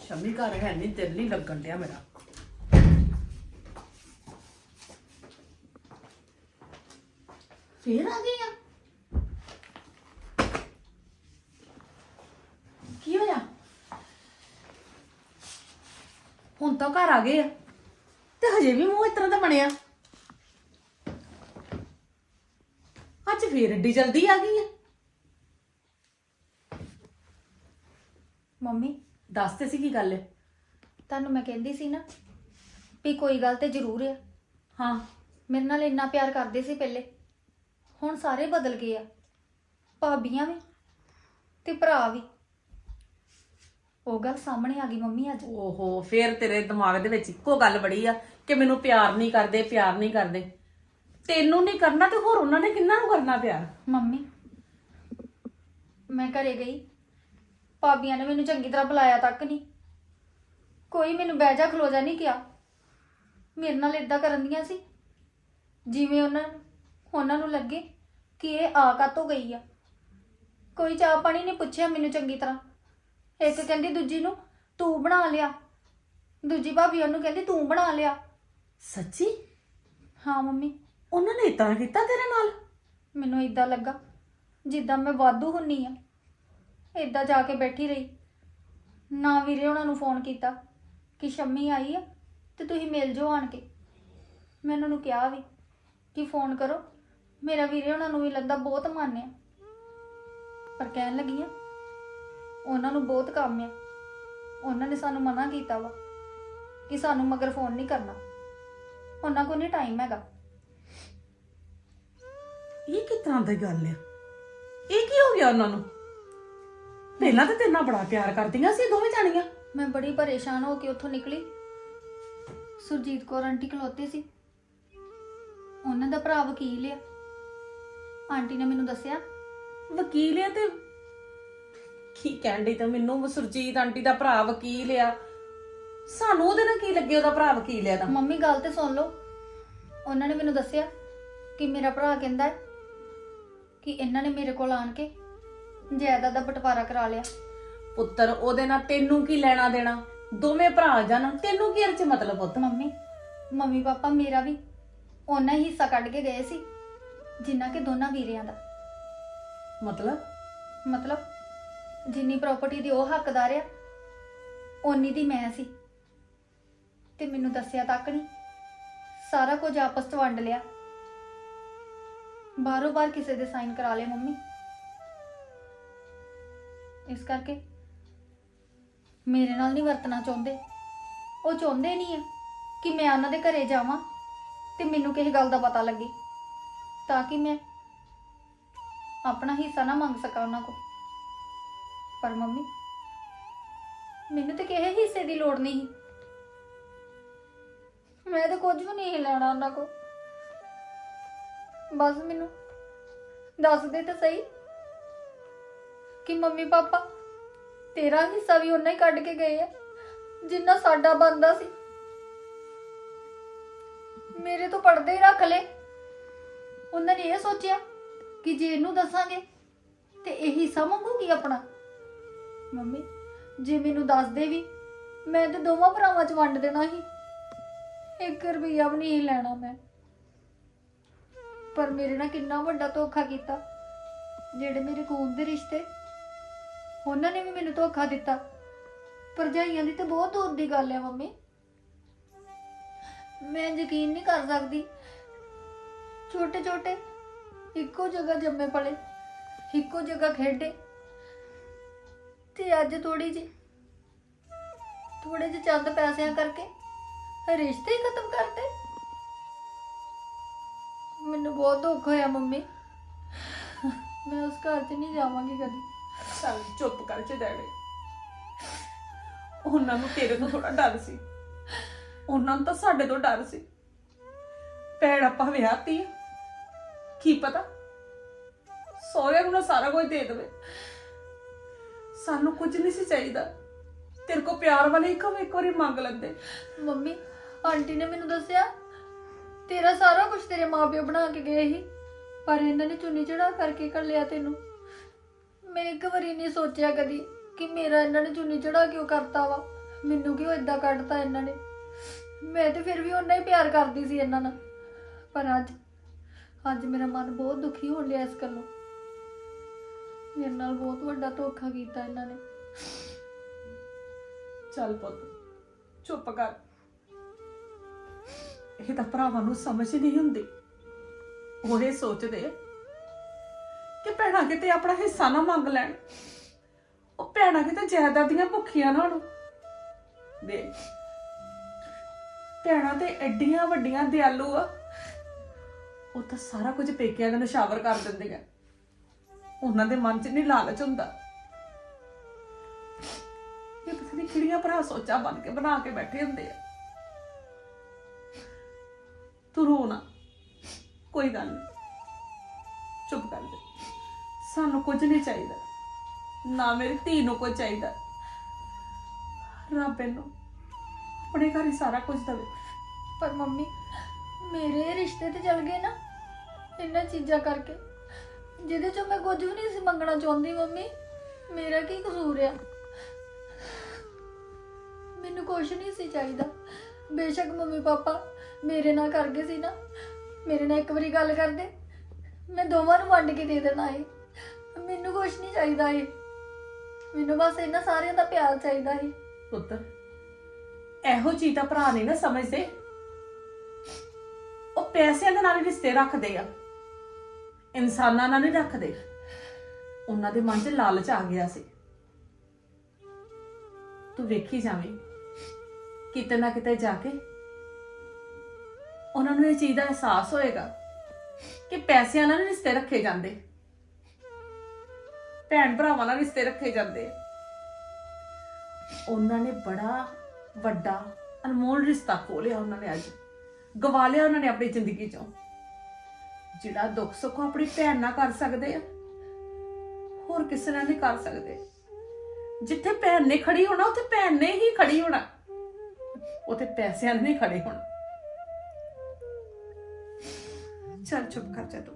ਸ਼ਮੀ ਘਰ ਹੈ ਨਹੀਂ ਦਿਲ ਨਹੀਂ ਲੱਗਣ ਡਿਆ ਮੇਰਾ ਫੇਰ ਆ ਗਈ ਆ ਕੀ ਹੋਇਆ ਹੁਣ ਤਾਂ ਘਰ ਆ ਗਏ ਆ। ਤੇ ਹਜੇ ਵੀ ਮੂੰਹ ਇਸ ਤਰ੍ਹਾਂ ਦਾ ਬਣਿਆ। ਅੱਜ ਫੇਰ ਏਡੀ ਜਲਦੀ ਆ ਗਈ ਆ। ਮੰਮੀ ਦੱਸ ਤੇ ਸੀ ਕੀ ਗੱਲ ਹੈ ਤੁਹਾਨੂੰ ਮੈਂ ਕਹਿੰਦੀ ਸੀ ਨਾ ਵੀ ਕੋਈ ਗੱਲ ਤੇ ਜ਼ਰੂਰ ਆ। ਹਾਂ। ਮੇਰੇ ਨਾਲ ਇੰਨਾ ਪਿਆਰ ਕਰਦੇ ਸੀ ਪਹਿਲੇ। ਹੁਣ ਸਾਰੇ ਬਦਲ ਗਏ ਆ। ਭਾਬੀਆਂ ਵੀ ਤੇ ਭਰਾ ਵੀ। ਉਹ ਗੱਲ ਸਾਹਮਣੇ ਆ ਗਈ ਮੰਮੀ ਅੱਜ। ਓਹੋ ਫੇਰ ਤੇਰੇ ਦਿਮਾਗ ਦੇ ਵਿੱਚ ਇੱਕੋ ਗੱਲ ਬੜੀ ਆ ਕਿ ਮੈਨੂੰ ਪਿਆਰ ਨਹੀਂ ਕਰਦੇ ਪਿਆਰ ਨਹੀਂ ਕਰਦੇ। ਤੈਨੂੰ ਨਹੀਂ ਕਰਨਾ ਤੇ ਹੋਰ ਉਹਨਾਂ ਨੇ ਕਿੰਨਾ ਨੂੰ ਕਰਨਾ ਪਿਆਰ? ਮੰਮੀ ਮੈਂ ਘਰੇ ਗਈ। ਭਾਬੀਆਂ ਨੇ ਮੈਨੂੰ ਚੰਗੀ ਤਰ੍ਹਾਂ ਬੁਲਾਇਆ ਤੱਕ ਨਹੀਂ। ਕੋਈ ਮੈਨੂੰ ਬਹਿ ਜਾ ਖਲੋ ਜਾ ਨਹੀਂ ਕਿਹਾ। ਮੇਰੇ ਨਾਲ ਇਦਾਂ ਕਰਨ ਦੀਆਂ ਸੀ। ਜਿਵੇਂ ਉਹਨਾਂ ਉਹਨਾਂ ਨੂੰ ਲੱਗੇ ਕਿ ਇਹ ਆ ਕਾਤੋਂ ਗਈ ਆ। ਕੋਈ ਚਾਹ ਪਾਣੀ ਨਹੀਂ ਪੁੱਛਿਆ ਮੈਨੂੰ ਚੰਗੀ ਤਰ੍ਹਾਂ। ਇੱਕ ਕਹਿੰਦੀ ਦੂਜੀ ਨੂੰ ਤੂੰ ਬਣਾ ਲਿਆ। ਦੂਜੀ ਭਾਬੀ ਉਹਨੂੰ ਕਹਿੰਦੀ ਤੂੰ ਬਣਾ ਲਿਆ। ਸੱਚੀ? ਹਾਂ ਮੰਮੀ। ਉਹਨਾਂ ਨੇ ਇਤਾਂ ਕੀਤਾ ਤੇਰੇ ਨਾਲ? ਮੈਨੂੰ ਇਦਾਂ ਲੱਗਾ ਜਿੱਦਾਂ ਮੈਂ ਵਾਧੂ ਹੁੰਨੀ ਆ। ਇਦਾਂ ਜਾ ਕੇ ਬੈਠੀ ਰਹੀ। ਨਾ ਵੀਰੇ ਉਹਨਾਂ ਨੂੰ ਫੋਨ ਕੀਤਾ ਕਿ ਸ਼ੰਮੀ ਆਈ ਆ ਤੇ ਤੁਸੀਂ ਮਿਲ ਜਾਓ ਆਣ ਕੇ। ਮੈਂ ਉਹਨਾਂ ਨੂੰ ਕਿਹਾ ਵੀ ਕਿ ਫੋਨ ਕਰੋ। ਮੇਰਾ ਵੀਰੇ ਉਹਨਾਂ ਨੂੰ ਵੀ ਲੱਗਦਾ ਬਹੁਤ ਮਾਨਿਆ। ਪਰ ਕਹਿਣ ਲੱਗੀ ਆ ਉਹਨਾਂ ਨੂੰ ਬਹੁਤ ਕੰਮ ਆ। ਉਹਨਾਂ ਨੇ ਸਾਨੂੰ ਮਨਾ ਕੀਤਾ ਵਾ ਕਿ ਸਾਨੂੰ ਮਗਰ ਫੋਨ ਨਹੀਂ ਕਰਨਾ। ਉਹਨਾਂ ਕੋਲ ਨਹੀਂ ਟਾਈਮ ਹੈਗਾ। ਇਹ ਕਿਸ ਤਰ੍ਹਾਂ ਦੀ ਗੱਲ ਆ? ਇਹ ਕੀ ਹੋ ਗਿਆ ਉਹਨਾਂ ਨੂੰ? ਪਹਿਲਾਂ ਤਾਂ ਤੇਰੇ ਨਾਲ ਬੜਾ ਪਿਆਰ ਕਰਦੀਆਂ ਸੀ ਦੋਵੇਂ ਜਾਣੀਆਂ। ਮੈਂ ਬੜੀ ਪਰੇਸ਼ਾਨ ਹੋ ਕੇ ਉੱਥੋਂ ਨਿਕਲੀ। ਸੁਰਜੀਤ ਕੌਰ ਆਂਟੀ ਖਲੋਤੇ ਸੀ। ਉਹਨਾਂ ਦਾ ਭਰਾ ਵਕੀਲ ਆ। ਆਂਟੀ ਨੇ ਮੈਨੂੰ ਦੱਸਿਆ ਵਕੀਲ ਆ ਤੇ ਕੀ ਕਹਿੰਦੀ ਤਾਂ? ਮੈਨੂੰ ਸੁਰਜੀਤ ਆਂਟੀ ਦਾ ਭਰਾ ਵਕੀਲ ਆ। ਸਾਨੂੰ ਉਹਦੇ ਨਾਲ ਕੀ ਲੱਗੇ ਉਹਦਾ ਭਰਾ ਵਕੀਲ ਆ ਤਾਂ ਮੰਮੀ ਗੱਲ ਤੇ ਸੁਣ ਲਓ। ਉਹਨਾਂ ਨੇ ਮੈਨੂੰ ਦੱਸਿਆ ਕਿ ਮੇਰਾ ਭਰਾ ਕਹਿੰਦਾ ਹੈ ਕਿ ਇਹਨਾਂ ਨੇ ਮੇਰੇ ਕੋਲ ਆਣ ਕੇ ਜਾਇਦਾਦ ਦਾ ਬਟਵਾਰਾ ਕਰਾ ਲਿਆ। ਪੁੱਤਰ ਉਹਦੇ ਨਾਲ ਤੈਨੂੰ ਕੀ ਲੈਣਾ ਦੇਣਾ? ਦੋਵੇਂ ਭਰਾ ਜਾਣ ਤੈਨੂੰ ਕੀ ਅਰਚ ਮਤਲਬ ਪੁੱਤ? ਮੰਮੀ ਮੰਮੀ ਪਾਪਾ ਮੇਰਾ ਵੀ ਉਹਨਾਂ ਹੀ ਹਿੱਸਾ ਕੱਢ ਕੇ ਗਏ ਸੀ ਜਿੰਨਾ ਕਿ ਦੋਨਾਂ ਵੀਰਿਆਂ ਦਾ। ਮਤਲਬ? ਮਤਲਬ ਜਿੰਨੀ ਪ੍ਰਾਪਰਟੀ ਦੀ ਉਹ ਹੱਕਦਾਰ ਆ, ਓਨੀ ਦੀ ਮੈਂ ਸੀ। ਤੇ ਮੈਨੂੰ ਦੱਸਿਆ ਤੱਕ ਨਹੀਂ ਸਾਰਾ ਕੁਝ ਆਪਸ 'ਚ ਵੰਡ ਲਿਆ। ਬਾਰੋ ਬਾਰ ਕਿਸੇ ਦੇ ਸਾਈਨ ਕਰਾ ਲਏ ਮੰਮੀ। ਇਸ ਕਰਕੇ ਮੇਰੇ ਨਾਲ ਨਹੀਂ ਵਰਤਣਾ ਚਾਹੁੰਦੇ। ਉਹ ਚਾਹੁੰਦੇ ਨਹੀਂ ਆ ਕਿ ਮੈਂ ਉਹਨਾਂ ਦੇ ਘਰੇ ਜਾਵਾਂ ਤੇ ਮੈਨੂੰ ਕਿਸੇ ਗੱਲ ਦਾ ਪਤਾ ਲੱਗੇ, ਤਾਂ ਕਿ ਮੈਂ ਆਪਣਾ ਹਿੱਸਾ ਨਾ ਮੰਗ ਸਕਾਂ ਉਹਨਾਂ ਕੋਲ। ਪਰ ਮੰਮੀ, ਮੈਨੂੰ ਤੇ ਕਿਸੇ ਹਿੱਸੇ ਦੀ ਲੋੜ ਨਹੀਂ ਸੀ। ਮੈਂ ਤਾਂ ਕੁਝ ਵੀ ਨਹੀਂ ਲੈਣਾ ਉਹਨਾਂ ਕੋਲ। ਬਸ ਮੈਨੂੰ ਦੱਸ ਦੇ ਤਾਂ ਸਹੀ ਕਿ ਮੰਮੀ ਪਾਪਾ ਤੇਰਾ ਹਿੱਸਾ ਵੀ ਉਹਨਾਂ ਹੀ ਕੱਢ ਕੇ ਗਏ ਆ, ਜਿੰਨਾ ਸਾਡਾ ਬੰਦਾ ਸੀ। ਮੇਰੇ ਤੋਂ ਪਰਦੇ ਹੀ ਰੱਖ ਲੈ ਉਹਨਾਂ ਨੇ ਇਹ ਸੋਚਿਆ ਕਿ ਜੇ ਇਹਨੂੰ ਦੱਸਾਂਗੇ ਤੇ ਇਹ ਹਿੱਸਾ ਮੰਗੂਗੀ ਆਪਣਾ। ਮੰਮੀ, ਜੇ ਮੈਨੂੰ ਦੱਸਦੇ ਵੀ, ਮੈਂ ਤੇ ਦੋਵਾਂ ਭਰਾਵਾਂ ਚ ਵੰਡ ਦੇਣਾ ਸੀ। ਇੱਕ ਰੁਪਈਆ ਵੀ ਨਹੀਂ ਲੈਣਾ ਮੈਂ। ਪਰ ਮੇਰੇ ਨਾਲ ਕਿੰਨਾ ਵੱਡਾ ਧੋਖਾ ਕੀਤਾ। ਜਿਹੜੇ ਮੇਰੇ ਖੂਨ ਦੇ ਰਿਸ਼ਤੇ, ਉਹਨਾਂ ਨੇ ਵੀ ਮੈਨੂੰ ਧੋਖਾ ਦਿੱਤਾ। ਭਰਜਾਈਆਂ ਦੀ ਤਾਂ ਬਹੁਤ ਦੂਰ ਦੀ ਗੱਲ ਹੈ ਮੰਮੀ। ਮੈਂ ਯਕੀਨ ਨਹੀਂ ਕਰ ਸਕਦੀ। ਛੋਟੇ ਛੋਟੇ ਇੱਕੋ ਜਗ੍ਹਾ ਜੰਮੇ ਪਲੇ, ਇੱਕੋ ਜਗ੍ਹਾ ਖੇਡੇ। ਤੇ ਅੱਜ ਥੋੜੀ ਜਿਹੀ ਥੋੜੇ ਜਿਹੇ ਚੰਦ ਪੈਸਿਆਂ ਕਰਕੇ ਰਿਸ਼ਤੇ ਹੀ ਖਤਮ ਕਰਤੇ। ਮੈਨੂੰ ਬਹੁਤ ਦੁੱਖ ਹੋਇਆ ਮੰਮੀ। ਮੈਂ ਉਸ ਘਰ 'ਚ ਨਹੀਂ ਜਾਵਾਂਗੀ ਕਦੀ। ਚੱਲ ਚੁੱਪ ਕਰ ਚ ਡੈਡੀ। ਉਹਨਾਂ ਨੂੰ ਤੇਰੇ ਤੋਂ ਥੋੜਾ ਡਰ ਸੀ। ਉਹਨਾਂ ਨੂੰ ਤਾਂ ਸਾਡੇ ਤੋਂ ਡਰ ਸੀ। ਭੈਣ ਆਪਾਂ ਵਿਆਹਤੀ ਆ। ਕੀ ਪਤਾ? ਸਹੁਰਿਆਂ ਨੂੰ ਨਾ ਸਾਰਾ ਕੁਝ ਦੇ ਦੇਵੇ। ਸਾਨੂੰ ਕੁਝ ਨਹੀਂ ਸੀ ਚਾਹੀਦਾ। ਤੇਰੇ ਕੋ ਪਿਆਰ ਵਾਲੇ ਇੱਕ ਇੱਕ ਵਾਰੀ ਮੰਗ ਲੈਂਦੇ। ਮੰਮੀ, ਆਂਟੀ ਨੇ ਮੈਨੂੰ ਦੱਸਿਆ, ਤੇਰਾ ਸਾਰਾ ਕੁਝ ਤੇਰੇ ਮਾਪਿਓ ਬਣਾ ਕੇ ਗਏ ਸੀ, ਪਰ ਇਹਨਾਂ ਨੇ ਚੁੰਨੀ ਚੜਾ ਕਰਕੇ ਕਰ ਲਿਆ ਤੈਨੂੰ। ਮੈਂ ਇੱਕ ਵਾਰੀ ਨਹੀਂ ਸੋਚਿਆ ਕਦੀ ਕਿ ਮੇਰਾ ਇਹਨਾਂ ਨੇ ਚੁੰਨੀ ਚੜਾ ਕਿਉਂ ਕਰਤਾ ਵਾ। ਮੈਨੂੰ ਕਿਉਂ ਇਦਾਂ ਕੱਢਤਾ ਇਹਨਾਂ ਨੇ? ਮੈਂ ਤੇ ਫਿਰ ਵੀ ਉਹਨਾਂ ਹੀ ਪਿਆਰ ਕਰਦੀ ਸੀ ਇਹਨਾਂ ਨਾਲ। ਪਰ ਅੱਜ ਅੱਜ ਮੇਰਾ ਮਨ ਬਹੁਤ ਦੁਖੀ ਹੋਣ ਲਿਆ ਇਸ ਗੱਲੋਂ। ਮੇਰੇ ਨਾਲ ਬਹੁਤ ਵੱਡਾ ਧੋਖਾ ਕੀਤਾ ਇਹਨਾਂ ਨੇ। ਚੱਲ ਪੁੱਤ, ਚੁੱਪ ਕਰ। ਇਹ ਤਾਂ ਭਰਾਵਾਂ ਨੂੰ ਸਮਝ ਹੀ ਨਹੀਂ ਹੁੰਦੀ। ਉਹ ਇਹ ਸੋਚਦੇ ਕਿ ਭੈਣਾਂ ਕਿਤੇ ਆਪਣਾ ਹਿੱਸਾ ਨਾ ਮੰਗ ਲੈਣ। ਉਹ ਭੈਣਾਂ ਕਿਤੇ ਜਾਇਦਾਦ ਦੀਆਂ ਭੁੱਖੀਆਂ ਨਾ ਹੋਣ। ਦੇ ਭੈਣਾਂ ਤੇ ਐਡੀਆਂ ਵੱਡੀਆਂ ਦਿਆਲੂ ਆ। ਉਹ ਤਾਂ ਸਾਰਾ ਕੁਝ ਪੇਕਿਆਂ ਦੇ ਨਸ਼ਾਵਰ ਕਰ ਦਿੰਦੇ ਆ ਉਹਨਾਂ ਦੇ ਮਨ 'ਚ ਨਹੀਂ ਲਾਲਚ ਹੁੰਦਾ। ਇਹ ਪਤਾ ਨਹੀਂ ਕਿਹੜੀਆਂ ਭਰਾ ਸੋਚਾਂ ਬਣ ਕੇ ਬਣਾ ਕੇ ਬੈਠੇ ਹੁੰਦੇ ਆ। ਤੂੰ ਰੋ ਨਾ। ਕੋਈ ਗੱਲ ਨਹੀਂ। ਚੁੱਪ ਕਰ ਦੇ ਸਾਨੂੰ ਕੁਝ ਨਹੀਂ ਚਾਹੀਦਾ। ਨਾ ਮੇਰੀ ਧੀ ਨੂੰ ਕੁਝ ਚਾਹੀਦਾ। ਰੱਬ ਇਹਨੂੰ ਆਪਣੇ ਘਰ ਹੀ ਸਾਰਾ ਕੁਝ ਦੇਵੇ। ਪਰ ਮੰਮੀ, ਮੇਰੇ ਰਿਸ਼ਤੇ ਤੇ ਚੱਲ ਗਏ ਨਾ। ਇਹਨਾਂ ਚੀਜ਼ਾਂ ਕਰਕੇ। ਜਿਹਦੇ ਚੋਂ ਮੈਂ ਕੁਝ ਵੀ ਨਹੀਂ ਸੀ ਮੰਗਣਾ ਚਾਹੁੰਦੀ ਮੰਮੀ, ਮੇਰਾ ਕੀ ਕਸੂਰ ਆ? ਮੈਨੂੰ ਕੁਝ ਨਹੀਂ ਸੀ ਚਾਹੀਦਾ। ਬੇਸ਼ੱਕ ਮੰਮੀ ਪਾਪਾ ਮੇਰੇ ਨਾਲ ਕਰ ਗਏ ਸੀ ਨਾ। ਮੇਰੇ ਨਾਲ ਇੱਕ ਵਾਰੀ ਗੱਲ ਕਰਦੇ, ਮੈਂ ਦੋਵਾਂ ਨੂੰ ਵੰਡ ਕੇ ਦੇ ਦੇਣਾ ਏ ਮੈਨੂੰ ਕੁਝ ਨਹੀਂ ਚਾਹੀਦਾ ਏ ਮੈਨੂੰ ਬਸ ਇਹਨਾਂ ਸਾਰਿਆਂ ਦਾ ਪਿਆਰ ਚਾਹੀਦਾ ਏ ਪੁੱਤਰ ਇਹੋ ਚੀਜ਼ ਤਾਂ ਭਰਾ ਨਹੀਂ ਨਾ ਸਮਝਦੇ। ਉਹ ਪੈਸਿਆਂ ਦੇ ਨਾਲ ਹੀ ਰਿਸ਼ਤੇ ਰੱਖਦੇ ਆ। ਇਨਸਾਨਾਂ ਨਾਲ ਨਹੀਂ ਰੱਖਦੇ। ਉਹਨਾਂ ਦੇ ਮਨ 'ਚ ਲਾਲਚ ਆ ਗਿਆ ਸੀ। ਤੂੰ ਵੇਖੀ ਜਾਵੇਂ, ਕਿਤੇ ਨਾ ਕਿਤੇ ਜਾ ਕੇ ਉਹਨਾਂ ਨੂੰ ਇਹ ਚੀਜ਼ ਦਾ ਅਹਿਸਾਸ ਹੋਏਗਾ ਕਿ ਪੈਸਿਆਂ ਨਾਲ ਰਿਸ਼ਤੇ ਰੱਖੇ ਜਾਂਦੇ। ਭੈਣ ਭਰਾਵਾਂ ਨਾਲ ਰਿਸ਼ਤੇ ਰੱਖੇ ਜਾਂਦੇ। ਉਹਨਾਂ ਨੇ ਬੜਾ ਵੱਡਾ ਅਨਮੋਲ ਰਿਸ਼ਤਾ ਖੋਲਿਆ ਉਹਨਾਂ ਨੇ ਅੱਜ। ਗਵਾ ਲਿਆ ਉਹਨਾਂ ਨੇ ਆਪਣੀ ਜ਼ਿੰਦਗੀ ਚੋਂ। ਜਿਹੜਾ ਦੁੱਖ ਸੁੱਖ ਆਪਣੀ ਭੈਣ ਨਾਲ ਕਰ ਸਕਦੇ ਆ, ਹੋਰ ਕਿਸੇ ਨਾਲ ਨਹੀਂ ਕਰ ਸਕਦੇ। ਜਿੱਥੇ ਭੈਣ ਨੇ ਖੜੀ ਹੋਣਾ, ਉੱਥੇ ਭੈਣ ਨੇ ਹੀ ਖੜੀ ਹੋਣਾ। ਉੱਥੇ ਪੈਸਿਆਂ ਨੇ ਨਹੀਂ ਖੜੇ ਹੋਣਾ। ਚੱਲ ਚੁੱਪ ਕਰ ਜਾ ਤੂੰ।